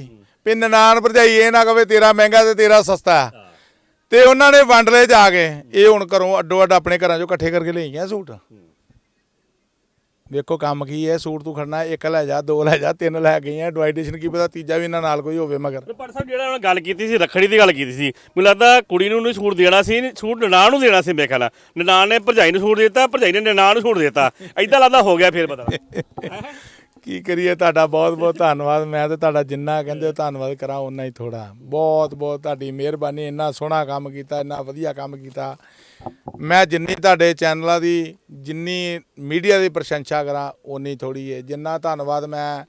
ਵੀ ਨਨਾਣ ਭਰਜਾਈ ਇਹ ਨਾ ਕਵੇ ਤੇਰਾ ਮਹਿੰਗਾ ਤੇ ਤੇਰਾ ਸਸਤਾ। ਤੇ ਉਹਨਾਂ ਨੇ ਵੰਡ ਲਏ ਜਾ ਕੇ ਇਹ ਹੁਣ ਘਰੋਂ ਅੱਡੋ ਅੱਡ ਆਪਣੇ ਘਰਾਂ ਚੋਂ ਇਕੱਠੇ ਕਰਕੇ ਲਈਆਂ ਸੂਟ। ਵੇਖੋ ਕੰਮ ਕੀ ਹੈ ਸੂਟ ਤੂੰ ਖੜਨਾ ਇੱਕ ਲੈ ਜਾ ਦੋ ਲੈ ਜਾ ਤਿੰਨ ਲੈ ਗਈਆਂ ਡਿਵਾਈਡੇਸ਼ਨ ਕੀ ਪਤਾ ਤੀਜਾ ਵੀ ਇਹਨਾਂ ਨਾਲ ਕੋਈ ਹੋਵੇ ਮਗਰ। ਪਰ ਸਾਹਿਬ ਜਿਹੜਾ ਉਹਨਾਂ ਗੱਲ ਕੀਤੀ ਸੀ ਰੱਖੜੀ ਦੀ ਗੱਲ ਕੀਤੀ ਸੀ ਮੈਨੂੰ ਲੱਗਦਾ ਕੁੜੀ ਨੂੰ ਨਹੀਂ ਸੂਟ ਦੇਣਾ ਸੀ ਸੂਟ ਨਨਾਣ ਨੂੰ ਦੇਣਾ ਸੀ ਮੇਰੇ ਖਿਆਲ ਨਨਾਣ ਨੇ ਭਰਜਾਈ ਨੂੰ ਸੂਟ ਦਿੱਤਾ ਭਰਜਾਈ ਨੇ ਨਨਾਣ ਨੂੰ ਸੂਟ ਦਿੱਤਾ। ਐਦਾਂ ਲੱਗਦਾ ਹੋ ਗਿਆ ਫਿਰ ਬਦਲ ਕੀ ਕਰੀਏ? ਤੁਹਾਡਾ ਬਹੁਤ ਬਹੁਤ ਧੰਨਵਾਦ। ਮੈਂ ਤੇ ਤੁਹਾਡਾ ਜਿੰਨਾ ਕਹਿੰਦੇ ਹੋ ਧੰਨਵਾਦ ਕਰਾਂ ਉਨਾ ਹੀ ਥੋੜਾ ਬਹੁਤ ਬਹੁਤ ਤੁਹਾਡੀ ਮਿਹਰਬਾਨੀ, ਇੰਨਾ ਸੋਹਣਾ ਕੰਮ ਕੀਤਾ, ਇੰਨਾ ਵਧੀਆ ਕੰਮ ਕੀਤਾ। ਮੈਂ ਜਿੰਨੀ ਤੁਹਾਡੇ ਚੈਨਲਾਂ ਦੀ, ਜਿੰਨੀ ਮੀਡੀਆ ਦੀ ਪ੍ਰਸ਼ੰਸਾ ਕਰਾਂ ਉਨੀ ਥੋੜੀ ਹੈ ਜਿੰਨਾ ਧੰਨਵਾਦ ਮੈਂ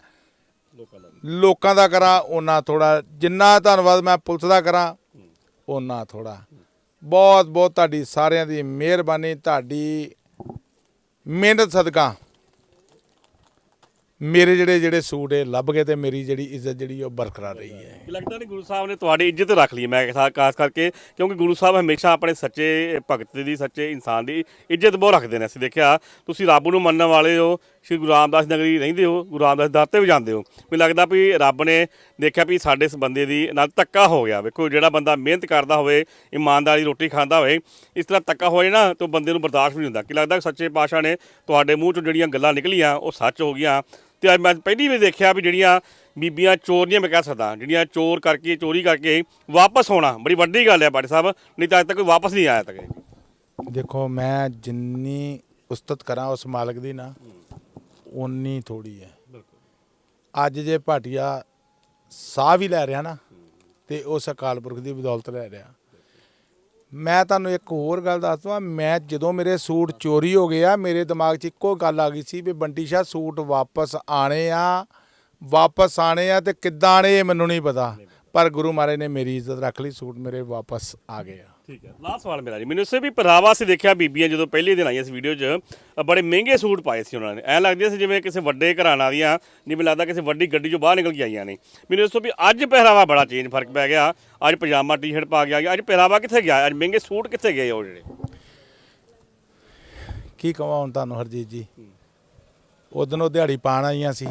ਲੋਕਾਂ ਦਾ ਕਰਾਂ ਉਨਾ ਥੋੜਾ ਜਿੰਨਾ ਧੰਨਵਾਦ ਮੈਂ ਪੁਲਿਸ ਦਾ ਕਰਾਂ ਉਨਾ ਥੋੜਾ ਬਹੁਤ ਬਹੁਤ ਤੁਹਾਡੀ ਸਾਰਿਆਂ ਦੀ ਮਿਹਰਬਾਨੀ, ਤੁਹਾਡੀ ਮਿਹਨਤ ਸਦਕਾ। ਮੇਰੇ ਜਿਹੜੇ ਜਿਹੜੇ ਸੂਟ ਇਹ ਲੱਭ ਗਏ ਤੇ ਮੇਰੀ ਜਿਹੜੀ ਇੱਜ਼ਤ ਜਿਹੜੀ ਉਹ ਬਰਕਰਾਰ ਰਹੀ ਹੈ। ਲੱਗਦਾ ਨਹੀਂ ਗੁਰੂ ਸਾਹਿਬ ਨੇ ਤੁਹਾਡੀ ਇੱਜ਼ਤ ਰੱਖ ਲਈ ਮੈਂ ਕਿਹਾ ਖਾਸ ਕਰਕੇ ਕਿਉਂਕਿ ਗੁਰੂ ਸਾਹਿਬ ਹਮੇਸ਼ਾ ਆਪਣੇ ਸੱਚੇ ਭਗਤ ਦੀ, ਸੱਚੇ ਇਨਸਾਨ ਦੀ ਇੱਜ਼ਤ ਬਹੁਤ ਰੱਖਦੇ ਨੇ। ਅਸੀਂ ਦੇਖਿਆ, ਤੁਸੀਂ ਰੱਬ ਨੂੰ ਮੰਨਣ ਵਾਲੇ ਹੋ, ਸ਼੍ਰੀ ਗੁਰੂ ਰਾਮਦਾਸ ਨਗਰੀ ਰਹਿੰਦੇ ਹੋ, ਗੁਰੂ ਰਾਮਦਾਸ ਦਰ ਤੇ ਵੀ ਜਾਂਦੇ ਹੋ। ਮੈਨੂੰ ਲੱਗਦਾ ਵੀ ਰੱਬ ਨੇ ਦੇਖਿਆ ਵੀ ਸਾਡੇ ਇਸ ਬੰਦੇ ਦੀ ਨਾਲ ਧੱਕਾ ਹੋ ਗਿਆ। ਵੇਖੋ, ਜਿਹੜਾ ਬੰਦਾ ਮਿਹਨਤ ਕਰਦਾ ਹੋਵੇ, ਇਮਾਨਦਾਰੀ ਰੋਟੀ ਖਾਂਦਾ ਹੋਵੇ, ਇਸ ਤਰ੍ਹਾਂ ਧੱਕਾ ਹੋਏ ਨਾ ਤਾਂ ਬੰਦੇ ਨੂੰ ਬਰਦਾਸ਼ਤ ਵੀ ਨਹੀਂ ਹੁੰਦਾ। ਕਿ ਲੱਗਦਾ ਸੱਚੇ ਪਾਤਸ਼ਾਹ ਨੇ ਤੁਹਾਡੇ ਮੂੰਹ ਚੋਂ ਜਿਹੜੀਆਂ ਗੱਲਾਂ ਨਿਕਲੀਆਂ, ਉਹ ਸੱਚ ਹੋ ਗਈਆਂ ਤੇ ਅੱਜ ਮੈਂ ਪਹਿਲੀ ਵਾਰ ਦੇਖਿਆ ਵੀ ਜਿਹੜੀਆਂ ਬੀਬੀਆਂ ਚੋਰ ਨਹੀਂ ਮੈਂ ਕਹਿ ਸਕਦਾ, ਜਿਹੜੀਆਂ ਚੋਰ ਕਰਕੇ, ਚੋਰੀ ਕਰਕੇ ਵਾਪਸ ਆਉਣਾ, ਬੜੀ ਵੱਡੀ ਗੱਲ ਹੈ ਬਾੜੀ ਸਾਹਿਬ, ਨਹੀਂ ਤਾਂ ਅੱਜ ਤੱਕ ਕੋਈ ਵਾਪਸ ਨਹੀਂ ਆਇਆ ਤੱਕ। ਦੇਖੋ, ਮੈਂ ਜਿੰਨੀ ਉਸਤਤ ਕਰਾਂ ਉਸ ਮਾਲਕ ਦੀ ਨਾ ਉਨੀ ਥੋੜੀ ਹੈ। ਅੱਜ ਜੇ ਭਾਟੀਆ ਸਾਹ ਵੀ ਲੈ ਰਿਹਾ ਨਾ, ਤੇ ਉਸ ਅਕਾਲ ਪੁਰਖ ਦੀ ਬਦੌਲਤ ਲੈ ਰਿਹਾ। ਮੈਂ ਤੁਹਾਨੂੰ ਇੱਕ ਹੋਰ ਗੱਲ ਦੱਸ ਦਵਾਂ ਮੈਂ ਜਦੋਂ ਮੇਰੇ ਸੂਟ ਚੋਰੀ ਹੋ ਗਏ ਆ, ਮੇਰੇ ਦਿਮਾਗ 'ਚ ਇੱਕੋ ਗੱਲ ਆ ਗਈ ਸੀ ਵੀ ਬੰਟੀ ਸ਼ਾਹ, ਸੂਟ ਵਾਪਸ ਆਣੇ ਆ, ਵਾਪਸ ਆਣੇ ਆ ਤੇ ਕਿੱਦਾਂ ਆਣੇ ਇਹ ਮੈਨੂੰ ਨਹੀਂ ਪਤਾ। ਪਰ ਗੁਰੂ ਮਹਾਰਾਜ ਨੇ ਮੇਰੀ ਇੱਜ਼ਤ ਰੱਖ ਲਈ, ਸੂਟ ਮੇਰੇ ਵਾਪਸ ਆ ਗਏ ਆ। ਠੀਕ ਹੈ। ਲਾਸਟ ਸਵਾਲ ਮੇਰਾ ਜੀ। ਮੈਨੂੰ ਇਸੇ ਵੀ ਪਹਿਰਾਵਾ ਸੀ ਦੇਖਿਆ ਬੀਬੀਆਂ ਜਦੋਂ ਪਹਿਲੇ ਦਿਨ ਆਈਆਂ ਸੀ ਵੀਡੀਓ 'ਚ ਅ, ਬੜੇ ਮਹਿੰਗੇ ਸੂਟ ਪਾਏ ਸੀ ਉਹਨਾਂ ਨੇ। ਐ ਲੱਗਦੀਆਂ ਸੀ ਜਿਵੇਂ ਕਿਸੇ ਵੱਡੇ ਘਰਾਣਾ ਦੀਆਂ ਨਹੀਂ ਮੈਨੂੰ ਲੱਗਦਾ ਕਿਸੇ ਵੱਡੀ ਗੱਡੀ 'ਚੋਂ ਬਾਹਰ ਨਿਕਲ ਕੇ ਆਈਆਂ ਨੇ। ਮੈਨੂੰ ਇਸ ਤੋਂ ਵੀ ਅੱਜ ਪਹਿਰਾਵਾ ਬੜਾ ਚੇਂਜ ਫ਼ਰਕ ਪੈ ਗਿਆ। ਅੱਜ ਪਜਾਮਾ ਟੀ-ਸ਼ਰਟ ਪਾ ਕੇ ਆ ਗਿਆ। ਅੱਜ ਪਹਿਰਾਵਾ ਕਿੱਥੇ ਗਿਆ? ਅੱਜ ਮਹਿੰਗੇ ਸੂਟ ਕਿੱਥੇ ਗਏ ਉਹ ਜਿਹੜੇ? ਕੀ ਕਹਾਂ ਹੁਣ ਤੁਹਾਨੂੰ ਹਰਜੀਤ ਜੀ? ਉਦੋਂ ਉਹ ਦਿਹਾੜੀ ਪਾਣ ਆਈਆਂ ਸੀ।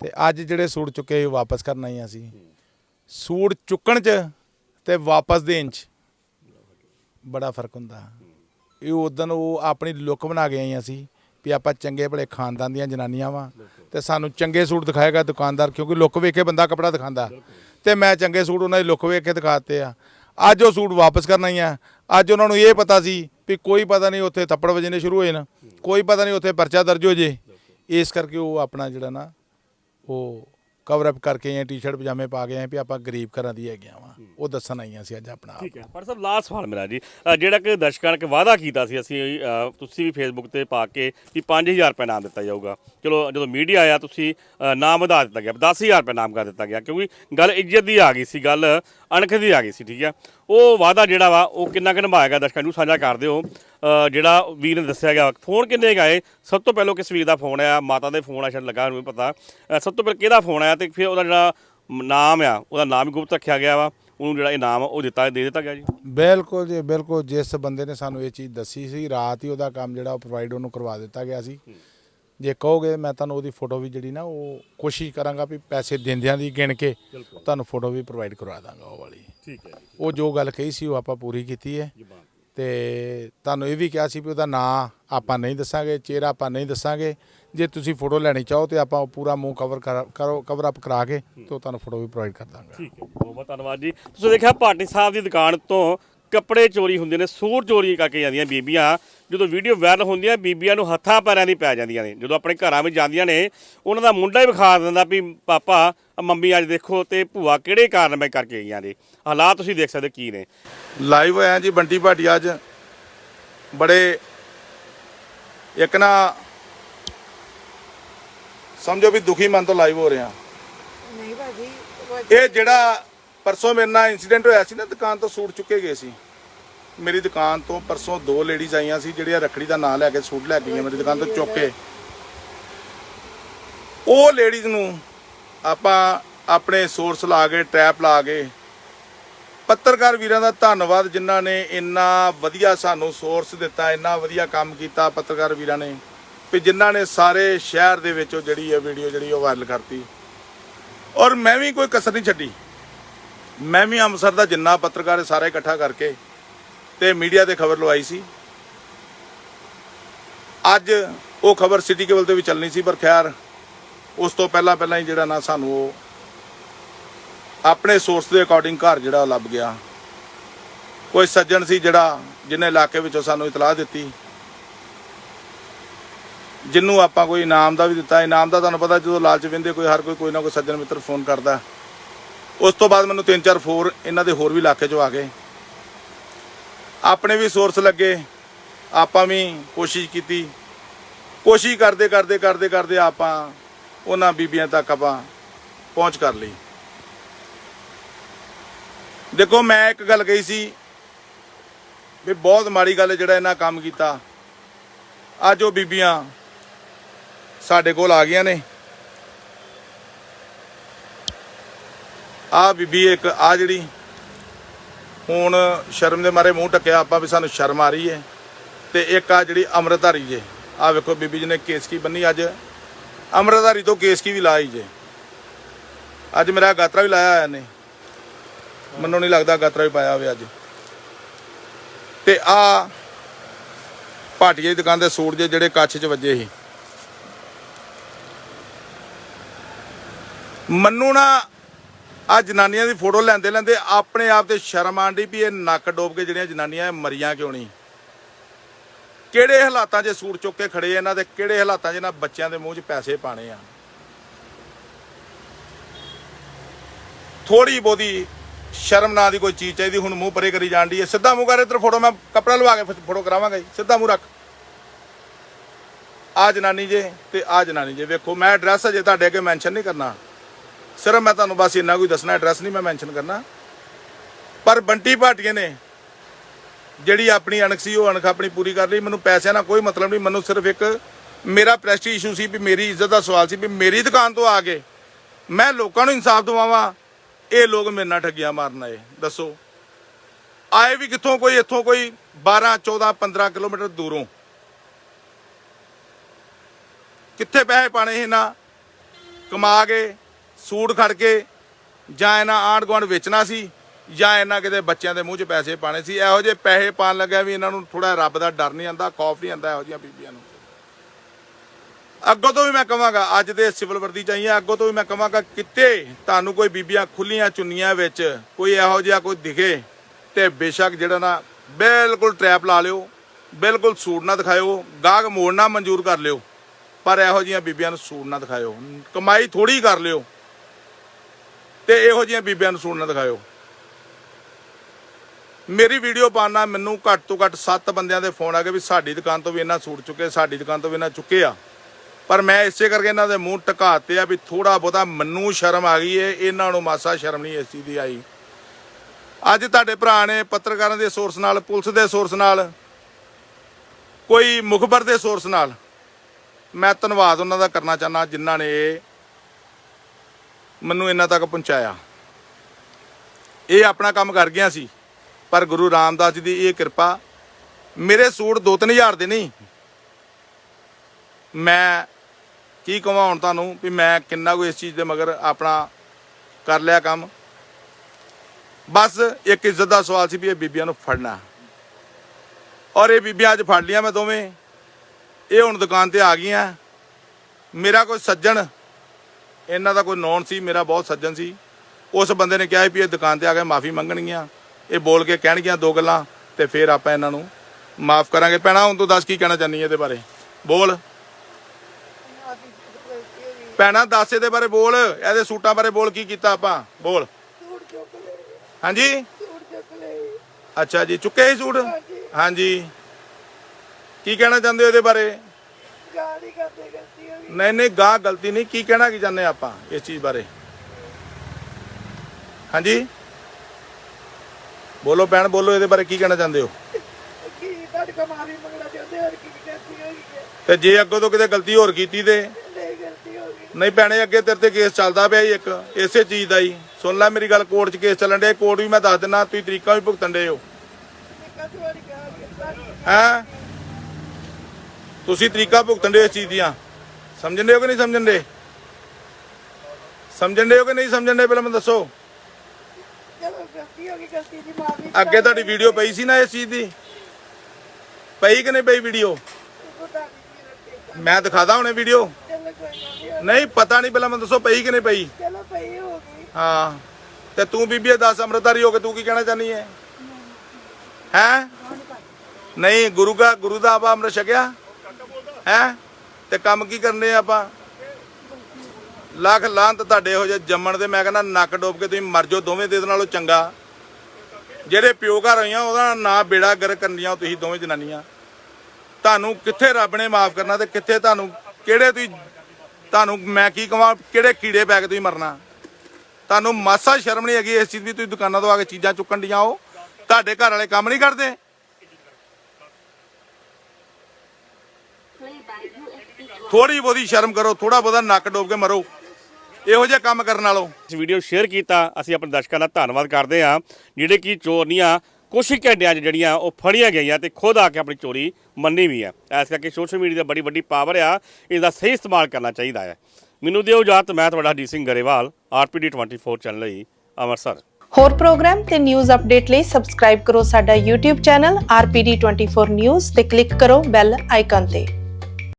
ਤੇ ਅੱਜ ਜਿਹੜੇ ਸੂਟ ਚੁੱਕੇ ਉਹ ਵਾਪਸ ਕਰਨ ਆਈਆਂ ਸੀ। ਸੂਟ ਚੁੱਕਣ 'ਚ ਤੇ ਵਾਪਸ ਦੇਣ 'ਚ ਬੜਾ ਫ਼ਰਕ ਹੁੰਦਾ। ਇਹ ਉਦੋਂ ਉਹ ਆਪਣੀ ਲੁੱਕ ਬਣਾ ਕੇ ਆਈਆਂ ਸੀ ਵੀ ਆਪਾਂ ਚੰਗੇ ਭਲੇ ਖਾਨਦਾਨ ਦੀਆਂ ਜਨਾਨੀਆਂ ਵਾਂ ਤੇ ਸਾਨੂੰ ਚੰਗੇ ਸੂਟ ਦਿਖਾਏਗਾ ਦੁਕਾਨਦਾਰ ਕਿਉਂਕਿ ਲੁੱਕ ਵੇਖ ਕੇ ਬੰਦਾ ਕਪੜਾ ਦਿਖਾਉਂਦਾ। ਤੇ ਮੈਂ ਚੰਗੇ ਸੂਟ ਉਹਨਾਂ ਦੀ ਲੁੱਕ ਵੇਖ ਕੇ ਦਿਖਾਤੇ ਆ। ਅੱਜ ਉਹ ਸੂਟ ਵਾਪਸ ਕਰਨ ਆਈਆਂ। ਅੱਜ ਉਹਨਾਂ ਨੂੰ ਇਹ ਪਤਾ ਸੀ ਵੀ ਕੋਈ ਪਤਾ ਨਹੀਂ ਉੱਥੇ ਥੱਪੜ ਵਜਣੇ ਸ਼ੁਰੂ ਹੋਏ ਨਾ। ਕੋਈ ਪਤਾ ਨਹੀਂ ਉੱਥੇ ਪਰਚਾ ਦਰਜ ਹੋ ਜੇ। ਇਸ ਕਰਕੇ ਉਹ ਆਪਣਾ ਜਿਹੜਾ ਨਾ ਉਹ ਕਵਰ ਅਪ ਕਰਕੇ ਆਏ ਟੀ-ਸ਼ਰਟ ਪਜਾਮੇ ਪਾ ਕੇ ਆਏ ਵੀ ਆਪਾਂ ਗਰੀਬ ਘਰਾਂ ਦੀ ਹੈਗੀਆਂ ਵਾਂ। ਉਹ ਦੱਸਣ ਆਈਆਂ ਸੀ ਅੱਜ ਆਪਣਾ ਆਪ। ਠੀਕ ਹੈ। ਪਰ ਸਭ ਲਾਸਟ ਸਵਾਲ ਮੇਰਾ ਜੀ। ਅ, ਜਿਹੜਾ ਕਿ ਦਰਸ਼ਕਾਂ ਨੇ ਵਾਅਦਾ ਕੀਤਾ ਸੀ ਅਸੀਂ ਅ, ਤੁਸੀਂ ਵੀ ਫੇਸਬੁੱਕ ਤੇ ਪਾ ਕੇ ਕਿ 5000 ਰੁਪਏ ਨਾਮ ਦਿੱਤਾ ਜਾਊਗਾ। ਚਲੋ ਜਦੋਂ ਮੀਡੀਆ ਆਇਆ ਤੁਸੀਂ ਅ, ਨਾਮ ਵਧਾ ਦਿੱਤਾ ਗਿਆ। 10000 ਰੁਪਏ ਨਾਮ ਕਰ ਦਿੱਤਾ ਗਿਆ। ਕਿਉਂਕਿ ਗੱਲ ਇੱਜ਼ਤ ਦੀ ਆ ਗਈ ਸੀ ਗੱਲ ਅਣਖ ਦੀ ਆ ਗਈ ਸੀ ਠੀਕ ਹੈ। ਉਹ ਵਾਅਦਾ ਜਿਹੜਾ ਵਾ ਉਹ ਕਿੰਨਾ ਕੁ ਨਿਭਾਏਗਾ ਦਰਸ਼ਕਾਂ ਨੂੰ ਸਾਂਝਾ ਕਰ ਦਿਓ ਜਿਹੜਾ ਵੀਰ ਨੇ ਦੱਸਿਆ ਗਿਆ ਫੋਨ ਕਿੰਨੇ ਗਏ ਸਭ ਤੋਂ ਪਹਿਲਾਂ ਕਿਸ ਵੀਰ ਦਾ ਫੋਨ ਆਇਆ? ਮਾਤਾ ਦੇ ਫੋਨ ਆ ਸ਼ਾਇਦ ਲੱਗਾ ਨੂੰ ਪਤਾ। ਸਭ ਤੋਂ ਪਹਿਲਾਂ ਕਿਹਦਾ ਫੋਨ ਆਇਆ ਤੇ ਫਿਰ ਉਹਦਾ ਜਿਹੜਾ ਨਾਮ ਆ ਉਹਦਾ ਨਾਮ ਹੀ ਗੁਪਤ ਰੱਖਿਆ ਗਿਆ ਵਾ। ਉਹਨੂੰ ਜਿਹੜਾ ਇਨਾਮ ਉਹ ਦਿੱਤਾ ਦੇ ਦਿੱਤਾ ਗਿਆ ਜੀ। ਬਿਲਕੁਲ ਜੀ ਬਿਲਕੁਲ। ਜਿਸ ਬੰਦੇ ਨੇ ਸਾਨੂੰ ਇਹ ਚੀਜ਼ ਦੱਸੀ ਸੀ ਰਾਤ ਹੀ ਉਹਦਾ ਕੰਮ ਜਿਹੜਾ ਉਹ ਪ੍ਰੋਵਾਈਡ ਉਹਨੂੰ ਕਰਵਾ ਦਿੱਤਾ ਗਿਆ ਸੀ। ਜੇ ਕਹੋਗੇ ਮੈਂ ਤੁਹਾਨੂੰ ਉਹਦੀ ਫੋਟੋ ਵੀ ਜਿਹੜੀ ਨਾ ਉਹ ਕੋਸ਼ਿਸ਼ ਕਰਾਂਗਾ ਵੀ ਪੈਸੇ ਦਿੰਦਿਆਂ ਦੀ ਗਿਣ ਕੇ ਤੁਹਾਨੂੰ ਫੋਟੋ ਵੀ ਪ੍ਰੋਵਾਈਡ ਕਰਵਾ ਦਾਂਗਾ ਉਹ ਵਾਲੀ। ਠੀਕ ਹੈ ਜੀ। ਉਹ ਜੋ ਗੱਲ ਕਹੀ ਸੀ ਉਹ ਆਪਾਂ ਪੂਰੀ ਕੀਤੀ ਹੈ। ਤੇ ਤੁਹਾਨੂੰ ਇਹ ਵੀ ਕਿਹਾ ਸੀ ਵੀ ਉਹਦਾ ਨਾਂ ਆਪਾਂ ਨਹੀਂ ਦੱਸਾਂਗੇ ਚਿਹਰਾ ਆਪਾਂ ਨਹੀਂ ਦੱਸਾਂਗੇ। ਜੇ ਤੁਸੀਂ ਫੋਟੋ ਲੈਣੀ ਚਾਹੋ ਤੇ ਆਪਾਂ ਉਹ ਪੂਰਾ ਮੂੰਹ ਕਵਰ ਕਰੋ ਕਵਰ ਅਪ ਕਰਾ ਕੇ ਤੇ ਤੁਹਾਨੂੰ ਫੋਟੋ ਵੀ ਪ੍ਰੋਵਾਈਡ ਕਰ ਦਾਂਗਾ। ਠੀਕ ਹੈ ਬਹੁਤ ਬਹੁਤ ਧੰਨਵਾਦ ਜੀ। ਤੁਸੀਂ ਦੇਖਿਆ ਭਾਟੀ ਸਾਹਿਬ ਦੀ ਦੁਕਾਨ ਤੋਂ ਕੱਪੜੇ ਚੋਰੀ ਹੁੰਦੇ ਨੇ ਸੂਟ ਚੋਰੀ ਕਰਕੇ ਜਾਂਦੀਆਂ ਬੀਬੀਆਂ। ਜਦੋਂ ਵੀਡੀਓ ਵਾਇਰਲ ਹੁੰਦੀਆਂ ਬੀਬੀਆਂ ਨੂੰ ਹੱਥਾਂ ਪੈਰਾਂ ਦੀ ਪੈ ਜਾਂਦੀਆਂ ਨੇ। ਜਦੋਂ ਆਪਣੇ ਘਰਾਂ ਵਿੱਚ ਜਾਂਦੀਆਂ ਨੇ ਉਹਨਾਂ ਦਾ ਮੁੰਡਾ ਹੀ ਵਿਖਾ ਦਿੰਦਾ ਵੀ ਪਾਪਾ ਆਹ ਮੰਮੀ ਅੱਜ ਦੇਖੋ ਤੇ ਭੂਆ ਕਿਹੜੇ ਕਾਰਨਾਮੇ ਕਰਕੇ ਗਈਆਂ ਨੇ? ਹਾਲਾਤ ਤੁਸੀਂ ਦੇਖ ਸਕਦੇ ਕੀ ਨੇ। ਲਾਈਵ ਹੋਇਆ ਜੀ ਬੰਟੀ ਭਾਟੀਆ ਅੱਜ। ਬੜੇ ਇੱਕ ਨਾ ਸਮਝੋ ਵੀ ਦੁਖੀ ਮਨ ਤੋਂ ਲਾਈਵ ਹੋ ਰਿਹਾ ਨਹੀਂ ਭਾਜੀ ਉਹ ਇਹ ਜਿਹੜਾ ਪਰਸੋਂ ਮੇਰੇ ਨਾਲ ਇਨਸੀਡੈਂਟ ਹੋਇਆ ਸੀ ਨਾ, ਦੁਕਾਨ ਤੋਂ ਸੂਟ ਚੁੱਕੇ ਗਏ ਸੀ। ਮੇਰੀ ਦੁਕਾਨ ਤੋਂ ਪਰਸੋਂ ਦੋ ਲੇਡੀਜ਼ ਆਈਆਂ ਸੀ, ਜਿਹੜੀਆਂ ਰੱਖੜੀ ਦਾ ਨਾਂ ਲੈ ਕੇ ਸੂਟ ਲੈ ਕੇ ਗਈਆਂ ਮੇਰੀ ਦੁਕਾਨ ਤੋਂ ਚੁੱਕ ਕੇ। ਉਹ ਲੇਡੀਜ਼ ਨੂੰ ਆਪਾਂ ਆਪਣੇ ਸੋਰਸ ਲਾ ਕੇ ਟ੍ਰੈਪ ਲਾ ਕੇ, ਪੱਤਰਕਾਰ ਵੀਰਾਂ ਦਾ ਧੰਨਵਾਦ ਜਿਨ੍ਹਾਂ ਨੇ ਇੰਨਾ ਵਧੀਆ ਸਾਨੂੰ ਸੋਰਸ ਦਿੱਤਾ, ਇੰਨਾ ਵਧੀਆ ਕੰਮ ਕੀਤਾ ਪੱਤਰਕਾਰ ਵੀਰਾਂ ਨੇ, ਵੀ ਜਿਨ੍ਹਾਂ ਨੇ ਸਾਰੇ ਸ਼ਹਿਰ ਦੇ ਵਿੱਚ ਉਹ ਜਿਹੜੀ ਹੈ ਵੀਡੀਓ ਜਿਹੜੀ ਉਹ ਵਾਇਰਲ ਕਰਤੀ। ਔਰ ਮੈਂ ਵੀ ਕੋਈ ਕਸਰ ਨਹੀਂ ਛੱਡੀ। ਮੈਂ ਵੀ ਅੰਮ੍ਰਿਤਸਰ ਦਾ ਜਿੰਨਾ ਪੱਤਰਕਾਰ ਸਾਰੇ ਇਕੱਠਾ ਕਰਕੇ ਤੇ ਮੀਡੀਆ ਤੇ ਖਬਰ ਲਵਾਈ ਸੀ। ਅੱਜ ਉਹ ਖਬਰ ਸਿਟੀ ਕੇਬਲ ਤੇ ਵੀ ਚੱਲਣੀ ਸੀ, ਪਰ ਖੈਰ ਉਸ ਤੋਂ ਪਹਿਲਾਂ ਪਹਿਲਾਂ ਹੀ ਜਿਹੜਾ ਨਾ ਸਾਨੂੰ ਉਹ ਆਪਣੇ ਸੋਰਸ ਦੇ ਅਕੋਰਡਿੰਗ ਘਰ ਜਿਹੜਾ ਉਹ ਲੱਭ ਗਿਆ। ਕੋਈ ਸੱਜਣ ਸੀ ਜਿਹੜਾ ਜਿਹਨੇ ਇਲਾਕੇ ਵਿੱਚੋਂ ਸਾਨੂੰ ਇਤਲਾਹ ਦਿੱਤੀ। ਜਿੰਨੂੰ ਆਪਾਂ ਕੋਈ ਇਨਾਮ ਦਾ ਵੀ ਦਿੱਤਾ। ਇਨਾਮ ਦਾ ਤੁਹਾਨੂੰ ਪਤਾ ਜਦੋਂ ਲਾਲਚ ਵਿੰਦੇ ਕੋਈ ਹਰ ਕੋਈ ਕੋਈ ਨਾ ਕੋਈ ਸੱਜਣ ਮਿੱਤਰ ਫੋਨ ਕਰਦਾ। ਉਸ ਤੋਂ ਬਾਅਦ ਮੈਨੂੰ ਤਿੰਨ ਚਾਰ ਫੋਰ ਇਹਨਾਂ ਦੇ ਹੋਰ ਵੀ ਇਲਾਕੇ ਚੋਂ ਆ ਗਏ। ਆਪਣੇ ਵੀ ਸੋਰਸ ਲੱਗੇ, ਆਪਾਂ ਵੀ ਕੋਸ਼ਿਸ਼ ਕੀਤੀ। ਕੋਸ਼ਿਸ਼ ਕਰਦੇ ਕਰਦੇ ਕਰਦੇ ਕਰਦੇ ਆਪਾਂ ਉਹਨਾਂ ਬੀਬੀਆਂ ਤੱਕ ਆਪਾਂ ਪਹੁੰਚ ਕਰ ਲਈ। ਦੇਖੋ, ਮੈਂ ਇੱਕ ਗੱਲ ਕਹੀ ਸੀ ਵੀ ਬਹੁਤ ਮਾੜੀ ਗੱਲ ਜਿਹੜਾ ਇਹਨਾਂ ਕੰਮ ਕੀਤਾ। ਅੱਜ ਉਹ ਬੀਬੀਆਂ ਸਾਡੇ ਕੋਲ ਆ ਗਈਆਂ ਨੇ। ਆ ਬੀਬੀ ਇੱਕ ਆ ਜਿਹੜੀ ਹੁਣ ਸ਼ਰਮ ਦੇ ਮਾਰੇ ਮੂੰਹ ਟੱਕਿਆ, ਆਪਾਂ ਵੀ ਸਾਨੂੰ ਸ਼ਰਮ ਆ ਰਹੀ ਹੈ। ਤੇ ਇੱਕ ਆ ਜਿਹੜੀ ਅੰਮ੍ਰਿਤਧਾਰੀ ਜੇ। ਆ ਵੇਖੋ ਬੀਬੀ ਜੀ ਨੇ ਕੇਸਕੀ ਬੰਨੀ ਅੱਜ। ਅੰਮ੍ਰਿਤਧਾਰੀ ਤੋਂ ਕੇਸਕੀ ਵੀ ਲਾਈ ਜੇ। ਅੱਜ ਮੇਰਾ ਗਾਤਰਾ ਵੀ ਲਾਇਆ ਹੋਇਆ ਨੇ। ਮੈਨੂੰ ਨਹੀਂ ਲੱਗਦਾ ਗਾਤਰਾ ਵੀ ਪਾਇਆ ਹੋਵੇ ਅੱਜ। ਤੇ ਆ ਭਾਟੀਏ ਦੀ ਦੁਕਾਨ ਦੇ ਸੂਟ ਜੇ ਜਿਹੜੇ ਕੱਛ 'ਚ ਵੱਜੇ ਸੀ। ਮੰਨੂ ਨਾ ਆ ਜਨਾਨੀਆਂ ਦੀ ਫੋਟੋ ਲੈਂਦੇ ਲੈਂਦੇ ਆਪਣੇ ਆਪ ਤੇ ਸ਼ਰਮ ਆਂਦੀ ਵੀ ਇਹ ਨੱਕ ਡੋਬ ਕੇ ਜਿਹੜੀਆਂ ਜਨਾਨੀਆਂ ਮਰੀਆਂ ਕਿਉਂ ਨਹੀਂ? ਕਿਹੜੇ ਹਾਲਾਤਾਂ 'ਚ ਸੂਟ ਚੁੱਕ ਕੇ ਖੜੇ ਇਹਨਾਂ ਦੇ? ਕਿਹੜੇ ਹਾਲਾਤਾਂ 'ਚ ਇਹਨਾਂ ਬੱਚਿਆਂ ਦੇ ਮੂੰਹ 'ਚ ਪੈਸੇ ਪਾਣੇ ਆ? ਥੋੜੀ ਬੋਦੀ ਸ਼ਰਮ ਨਾਂ ਦੀ ਕੋਈ ਚੀਜ਼ ਚਾਹੀਦੀ, ਹੁਣ ਮੂੰਹ ਪਰੇ ਕਰੀ ਜਾਣ ਜਾਂਦੀ ਹੈ। ਸਿੱਧਾ ਮੂੰਹ ਕਰ ਇੱਧਰ ਫੋਟੋ, ਮੈਂ ਕਪੜਾ ਲਵਾ ਕੇ ਫੋਟੋ ਕਰਾਵਾਂਗਾ ਜੀ। ਸਿੱਧਾ ਮੂੰਹ ਰੱਖ। ਆ ਜਨਾਨੀ ਜੇ ਤੇ ਆ ਜਨਾਨੀ ਜੇ ਵੇਖੋ, ਮੈਂ ਐਡਰੈਸ ਅਜੇ ਤੁਹਾਡੇ ਅੱਗੇ ਮੈਂਸ਼ਨ ਨਹੀਂ ਕਰਨਾ। ਸਿਰਫ ਮੈਂ ਤੁਹਾਨੂੰ ਬਸ ਇੰਨਾ ਕੋਈ ਦੱਸਣਾ ਐਡਰੈਸ ਨਹੀਂ ਮੈਂ ਮੈਂਸ਼ਨ ਕਰਨਾ। ਪਰ ਬੰਟੀ ਭਾਟੀਏ ਨੇ ਜਿਹੜੀ ਆਪਣੀ ਅਣਖ ਸੀ, ਉਹ ਅਣਖ ਆਪਣੀ ਪੂਰੀ ਕਰ ਲਈ। ਮੈਨੂੰ ਪੈਸਿਆਂ ਨਾਲ ਕੋਈ ਮਤਲਬ ਨਹੀਂ, ਮੈਨੂੰ ਸਿਰਫ ਇੱਕ ਮੇਰਾ ਪ੍ਰੈਸਟੀਜ ਇਸ਼ੂ ਸੀ ਵੀ ਮੇਰੀ ਇੱਜ਼ਤ ਦਾ ਸਵਾਲ ਸੀ ਵੀ ਮੇਰੀ ਦੁਕਾਨ ਤੋਂ ਆ ਕੇ ਮੈਂ ਲੋਕਾਂ ਨੂੰ ਇਨਸਾਫ ਦਿਵਾਵਾਂ। ਇਹ ਲੋਕ ਮੇਰੇ ਨਾਲ ਠੱਗੀਆਂ ਮਾਰਨ ਆਏ, ਦੱਸੋ। ਆਏ ਵੀ ਕਿੱਥੋਂ ਕੋਈ, ਇੱਥੋਂ ਕੋਈ 12 14 15 ਕਿਲੋਮੀਟਰ ਦੂਰੋਂ। ਕਿੱਥੇ ਪੈਸੇ ਪਾਣੇ ਇਹਨਾਂ? ਕਮਾ ਕੇ ਸੂਟ ਖੜ ਕੇ ਜਾਂ ਇਹਨਾਂ ਆਂਢ ਗੁਆਂਢ ਵੇਚਣਾ ਸੀ ਜਾਂ ਇਹਨਾਂ ਕਿਤੇ ਬੱਚਿਆਂ ਦੇ ਮੂੰਹ 'ਚ ਪੈਸੇ ਪਾਣੇ ਸੀ। ਇਹੋ ਜਿਹੇ ਪੈਸੇ ਪਾਣ ਲੱਗਿਆ ਵੀ ਇਹਨਾਂ ਨੂੰ ਥੋੜਾ ਰੱਬ ਦਾ ਡਰ ਨਹੀਂ ਆਂਦਾ ਖੌਫ ਨਹੀਂ ਆਂਦਾ ਇਹੋ ਜਿਹੀਆਂ ਬੀਬੀਆਂ ਨੂੰ। ਅੱਗੋਂ ਤੋਂ ਵੀ ਮੈਂ ਕਹਾਂਗਾ, ਅੱਜ ਦੇ ਸਿਵਲ ਵਰਦੀ ਚਾਹੀਏ ਅੱਗੋਂ ਤੋਂ ਵੀ ਮੈਂ ਕਹਾਂਗਾ, ਕਿਤੇ ਤੁਹਾਨੂੰ ਕੋਈ ਬੀਬੀਆਂ ਖੁੱਲੀਆਂ ਚੁੰਨੀਆਂ ਵਿੱਚ ਕੋਈ ਇਹੋ ਜਿਹਾ ਕੋਈ ਦਿਖੇ ਤੇ ਬੇਸ਼ੱਕ ਜਿਹੜਾ ਨਾ ਬਿਲਕੁਲ ਟਰੈਪ ਲਾ ਲਿਓ, ਬਿਲਕੁਲ ਸੂਟ ਨਾ ਦਿਖਾਇਓ, ਗਾਹਕ ਮੋੜਨਾ ਮਨਜ਼ੂਰ ਕਰ ਲਿਓ, ਪਰ ਇਹੋ ਜਿਹੀਆਂ ਬੀਬੀਆਂ ਨੂੰ ਸੂਟ ਨਾ ਦਿਖਾਇਓ। ਕਮਾਈ ਥੋੜੀ ਕਰ ਲਿਓ। ਤੇ ਇਹੋ ਜਿਹੀਆਂ ਬੀਬੀਆਂ ਨੂੰ ਸੂਟ ਨਾ ਦਿਖਾਇਓ। ਮੇਰੀ ਵੀਡੀਓ ਪਾਣਾ ਮੈਨੂੰ ਘੱਟ ਤੋਂ ਘੱਟ 7 ਬੰਦਿਆਂ ਦੇ ਫੋਨ ਆ ਗਏ ਵੀ ਸਾਡੀ ਦੁਕਾਨ ਤੋਂ ਵੀ ਇਹਨਾਂ ਸੂਟ ਚੁੱਕੇ, ਸਾਡੀ ਦੁਕਾਨ ਤੋਂ ਵੀ ਇਹਨਾਂ ਚੁੱਕੇ ਆ। ਪਰ ਮੈਂ ਇਸੇ ਕਰਕੇ ਇਹਨਾਂ ਦੇ ਮੂੰਹ ਟਕਾਤੇ ਆ ਵੀ ਥੋੜਾ ਬਹੁਤਾ ਮੈਨੂੰ ਸ਼ਰਮ ਆ ਗਈ ਏ, ਇਹਨਾਂ ਨੂੰ ਮਾਸਾ ਸ਼ਰਮ ਨਹੀਂ ਇਸ ਚੀਜ਼ ਦੀ ਆਈ। ਅੱਜ ਤੁਹਾਡੇ ਭਰਾ ਨੇ ਪੱਤਰਕਾਰਾਂ ਦੇ ਸੋਰਸ ਨਾਲ, ਪੁਲਿਸ ਦੇ ਸੋਰਸ ਨਾਲ, ਕੋਈ ਮੁਖਬਰ ਦੇ ਸੋਰਸ ਨਾਲ, ਮੈਂ ਧੰਨਵਾਦ ਉਹਨਾਂ ਦਾ ਕਰਨਾ ਚਾਹਨਾ ਜਿਨ੍ਹਾਂ ਨੇ ਮੈਨੂੰ ਇਹਨਾਂ ਤੱਕ ਪਹੁੰਚਾਇਆ। ਇਹ ਆਪਣਾ ਕੰਮ ਕਰ ਗਿਆ ਸੀ। ਪਰ ਗੁਰੂ ਰਾਮਦਾਸ ਜੀ ਦੀ ਇਹ ਕਿਰਪਾ ਮੇਰੇ ਸੂਟ 2-3000 ਦੇ ਨਹੀਂ। ਮੈਂ ਕੀ ਕਹਾਂ ਹੁਣ ਤੁਹਾਨੂੰ ਵੀ ਮੈਂ ਕਿੰਨਾ ਕੋਈ ਇਸ ਚੀਜ਼ ਦੇ ਮਗਰ ਆਪਣਾ ਕਰ ਲਿਆ ਕੰਮ। ਬਸ ਇੱਕ ਇੱਜ਼ਤ ਦਾ ਸਵਾਲ ਸੀ ਵੀ ਇਹ ਬੀਬੀਆਂ ਨੂੰ ਫੜਨਾ। ਔਰ ਇਹ ਬੀਬੀਆਂ ਅੱਜ ਫੜ ਲੀਆਂ ਮੈਂ ਦੋਵੇਂ। ਇਹ ਹੁਣ ਦੁਕਾਨ ਤੇ ਆ ਗਈਆਂ। ਮੇਰਾ ਕੋਈ ਸੱਜਣ ਇਹਨਾਂ ਦਾ ਕੋਈ ਨੌਨ ਸੀ, ਮੇਰਾ ਬਹੁਤ ਸੱਜਣ ਸੀ। ਉਸ ਬੰਦੇ ਨੇ ਕਿਹਾ ਵੀ ਇਹ ਦੁਕਾਨ ਤੇ ਆ ਕੇ ਮਾਫੀ ਮੰਗਣਗੀਆਂ। ਇਹ ਬੋਲ ਕੇ ਕਹਿਣਗੀਆਂ ਦੋ ਗੱਲਾਂ ਤੇ ਫਿਰ ਆਪਾਂ ਇਹਨਾਂ ਨੂੰ ਮਾਫ ਕਰਾਂਗੇ। ਭੈਣਾ, ਹੁਣ ਤੂੰ ਦੱਸ ਕੀ ਕਹਿਣਾ ਚਾਹਨੀ ਹੈ ਇਹਦੇ ਬਾਰੇ? ਬੋਲ। ਆਦੀ ਦੱਸ ਇਹਦੇ ਬਾਰੇ ਬੋਲ। ਇਹਦੇ ਸੂਟਾਂ ਬਾਰੇ ਬੋਲ, ਕੀ ਕੀਤਾ ਆਪਾਂ? ਬੋਲ। ਹਾਂਜੀ? ਅੱਛਾ ਜੀ, ਚੁੱਕੇ ਸੀ ਸੂਟ? ਹਾਂਜੀ। ਕੀ ਕਹਿਣਾ ਚਾਹੁੰਦੇ ਹੋ ਇਹਦੇ ਬਾਰੇ? ਗਾੜੀ ਕਰਦੇ ਗਲਤੀ ਹੋ ਗਈ। ਨਹੀਂ ਨਹੀਂ ਗਾਂ ਗਲਤੀ ਨਹੀਂ। ਕੀ ਕਹਿਣਾ ਕੀ ਚਾਹੁੰਦੇ ਆਪਾਂ ਇਸ ਚੀਜ਼ ਬਾਰੇ? ਹਾਂਜੀ? ਬੋਲੋ ਭੈਣ ਬੋਲੋ ਇਹਦੇ ਬਾਰੇ ਕੀ ਕਹਿਣਾ ਚਾਹੁੰਦੇ ਹੋ? ਕੀ ਤੁਹਾਡੇ ਕੋ ਮਾਫੀ ਮੰਗਣਾ ਚਾਹੁੰਦੇ ਹੋਰ ਕੀ ਗਲਤੀ ਹੋਈ ਹੈ? ਤੇ ਜੇ ਅੱਗੋਂ ਤੋਂ ਕਿਤੇ ਗਲਤੀ ਹੋਰ ਕੀਤੀ ਤੇ? ਨਹੀਂ ਗਲਤੀ ਹੋ ਗਈ। ਨਹੀਂ ਭੈਣੇ ਅੱਗੇ ਤੇਰੇ ਤੇ ਕੇਸ ਚੱਲਦਾ ਪਿਆ ਜੀ ਇੱਕ ਇਸੇ ਚੀਜ਼ ਦਾ ਹੀ ਸੁਣ ਲੈ ਮੇਰੀ ਗੱਲ ਕੋਰਟ 'ਚ ਕੇਸ ਚੱਲਣ ਦੇ ਕੋਰਟ ਵੀ ਮੈਂ ਦੱਸ ਦਿੰਦਾ ਤੁਸੀਂ ਤਰੀਕਾ ਵੀ ਭੁਗਤਣ ਦੇ ਹੋ। ਇੱਕ ਵਾਰੀ ਕਿਹਾ ਕਿ ਸਾਡੀ ਹੈ? ਤੁਸੀਂ ਤਰੀਕਾ ਭੁਗਤਣ ਦੇ ਇਸ ਚੀਜ਼ ਦੀਆਂ। ਸਮਝਣ ਦੇ ਹੋ ਕਿ ਨਹੀਂ ਸਮਝਣ ਦੇ? ਸਮਝਣ ਦੇ ਹੋ ਕਿ ਨਹੀਂ ਸਮਝਣ ਦੇ? ਪਹਿਲਾਂ ਮੈਨੂੰ ਦੱਸੋ। ਅੱਗੇ ਤੁਹਾਡੀ ਵੀਡੀਓ ਪਈ ਸੀ ਨਾ ਇਸ ਚੀਜ਼ ਦੀ? ਪਈ ਕਿ ਨਹੀਂ ਪਈ ਵੀਡੀਓ? ਮੈਂ ਦਿਖਾਦਾ ਹੁਣੇ ਵੀਡੀਓ। ਨਹੀਂ, ਪਤਾ ਨਹੀਂ, ਪਹਿਲਾਂ ਮੈਨੂੰ ਦੱਸੋ, ਪਈ ਕਿ ਨਹੀਂ ਪਈ? ਚਲੋ ਪਈ ਹੋ। ਗਈ ਹਾਂ ਤੇ ਤੂੰ ਬੀਬੀ ਇਹ ਦੱਸ, ਅੰਮ੍ਰਿਤਧਾਰੀ ਹੋ ਕੇ ਤੂੰ ਕੀ ਕਹਿਣਾ ਚਾਹਨੀ ਹੈ? ਹੈ? ਨਹੀਂ, ਗੁਰੂ ਦਾ ਗੁਰੂ ਦਾ ਆਪਾਂ ਅੰਮ੍ਰਿਤ ਛਕਿਆ? ਹੈ? ਤੇ ਕੰਮ ਕੀ ਕਰਨੇ ਆਪਾਂ? ਲੱਖ ਲਾਂਤ ਤੁਹਾਡੇ ਹੋ ਜੇ ਜੰਮਣ ਦੇ, ਮੈਂ ਕਹਿੰਦਾ ਨੱਕ ਡੋਬ ਕੇ ਤੁਸੀਂ ਮਰ ਜਾਓ, ਦੋਵੇਂ ਦੇ ਨਾਲੋਂ ਚੰਗਾ। ਜਿਹੜੇ ਪਿਓ ਘਰ ਹੋਈਆਂ, ਉਹਦਾ ਨਾਂ ਬੇੜਾ ਗਰ ਕਰਨੀਆਂ ਤੁਸੀਂ ਦੋਵੇਂ ਜਨਾਨੀਆਂ। ਤੁਹਾਨੂੰ ਕਿੱਥੇ ਰੱਬ ਨੇ ਮਾਫ ਕਰਨਾ ਤੇ ਕਿੱਥੇ ਤੁਹਾਨੂੰ, ਕਿਹੜੇ ਤੁਸੀਂ, ਤੁਹਾਨੂੰ ਮੈਂ ਕੀ ਕਹਾਂ ਕਿਹੜੇ ਕੀੜੇ ਪੈ ਕੇ ਤੁਸੀਂ ਮਰਨਾ? ਤੁਹਾਨੂੰ ਮਾਸਾ ਸ਼ਰਮ ਨਹੀਂ ਹੈਗੀ ਇਸ ਚੀਜ਼ ਦੀ, ਤੁਸੀਂ ਦੁਕਾਨਾਂ ਤੋਂ ਆ ਕੇ ਚੀਜ਼ਾਂ ਚੁੱਕਣ ਡੀਆਂ ਹੋ? ਤੁਹਾਡੇ ਘਰ ਵਾਲੇ ਕੰਮ ਨਹੀਂ ਕਰਦੇ? ਥੋੜੀ ਬਹੁਤੀ ਸ਼ਰਮ ਕਰੋ ਥੋੜਾ ਬਹੁਤਾ ਨੱਕ ਡੋਬ ਕੇ ਮਰੋ। ਇਹੋ ਜਿਹੇ ਕੰਮ ਕਰਨ ਨਾਲੋਂ। ਇਸ ਵੀਡੀਓ ਸ਼ੇਅਰ ਕੀਤਾ ਅਸੀਂ ਆਪਣੇ ਦਰਸ਼ਕਾਂ ਦਾ ਧੰਨਵਾਦ ਕਰਦੇ ਹਾਂ। ਜਿਹੜੇ ਕਿ ਚੋਰੀਆਂ ਕੁਛ ਹੀ ਘੰਟਿਆਂ 'ਚ ਜਿਹੜੀਆਂ ਉਹ ਫੜੀਆਂ ਗਈਆਂ ਤੇ ਖੁਦ ਆ ਕੇ ਆਪਣੀ ਚੋਰੀ ਮੰਨੀ ਵੀ ਹੈ ਇਸ ਕਰਕੇ ਸੋਸ਼ਲ ਮੀਡੀਆ ਦੀ ਬੜੀ ਵੱਡੀ ਪਾਵਰ ਆ। ਇਸ ਦਾ ਸਹੀ ਇਸਤੇਮਾਲ ਕਰਨਾ ਚਾਹੀਦਾ ਹੈ। ਮੈਨੂੰ ਦਿਓ ਇਜਾਜ਼ਤ ਮੈਂ ਤੁਹਾਡਾ ਹਰਜੀਤ ਸਿੰਘ ਗਰੇਵਾਲ ਆਰਪੀਡੀ 24 ਚੈਨਲ ਲਈ ਅੰਮ੍ਰਿਤਸਰ। ਹੋਰ ਪ੍ਰੋਗਰਾਮ ਤੇ ਨਿਊਜ਼ ਅਪਡੇਟ ਲਈ ਸਬਸਕ੍ਰਾਈਬ ਕਰੋ ਸਾਡਾ YouTube ਚੈਨਲ RPD24 News ਤੇ ਕਲਿੱਕ ਕਰੋ ਬੈਲ ਆਈਕਨ ਤੇ।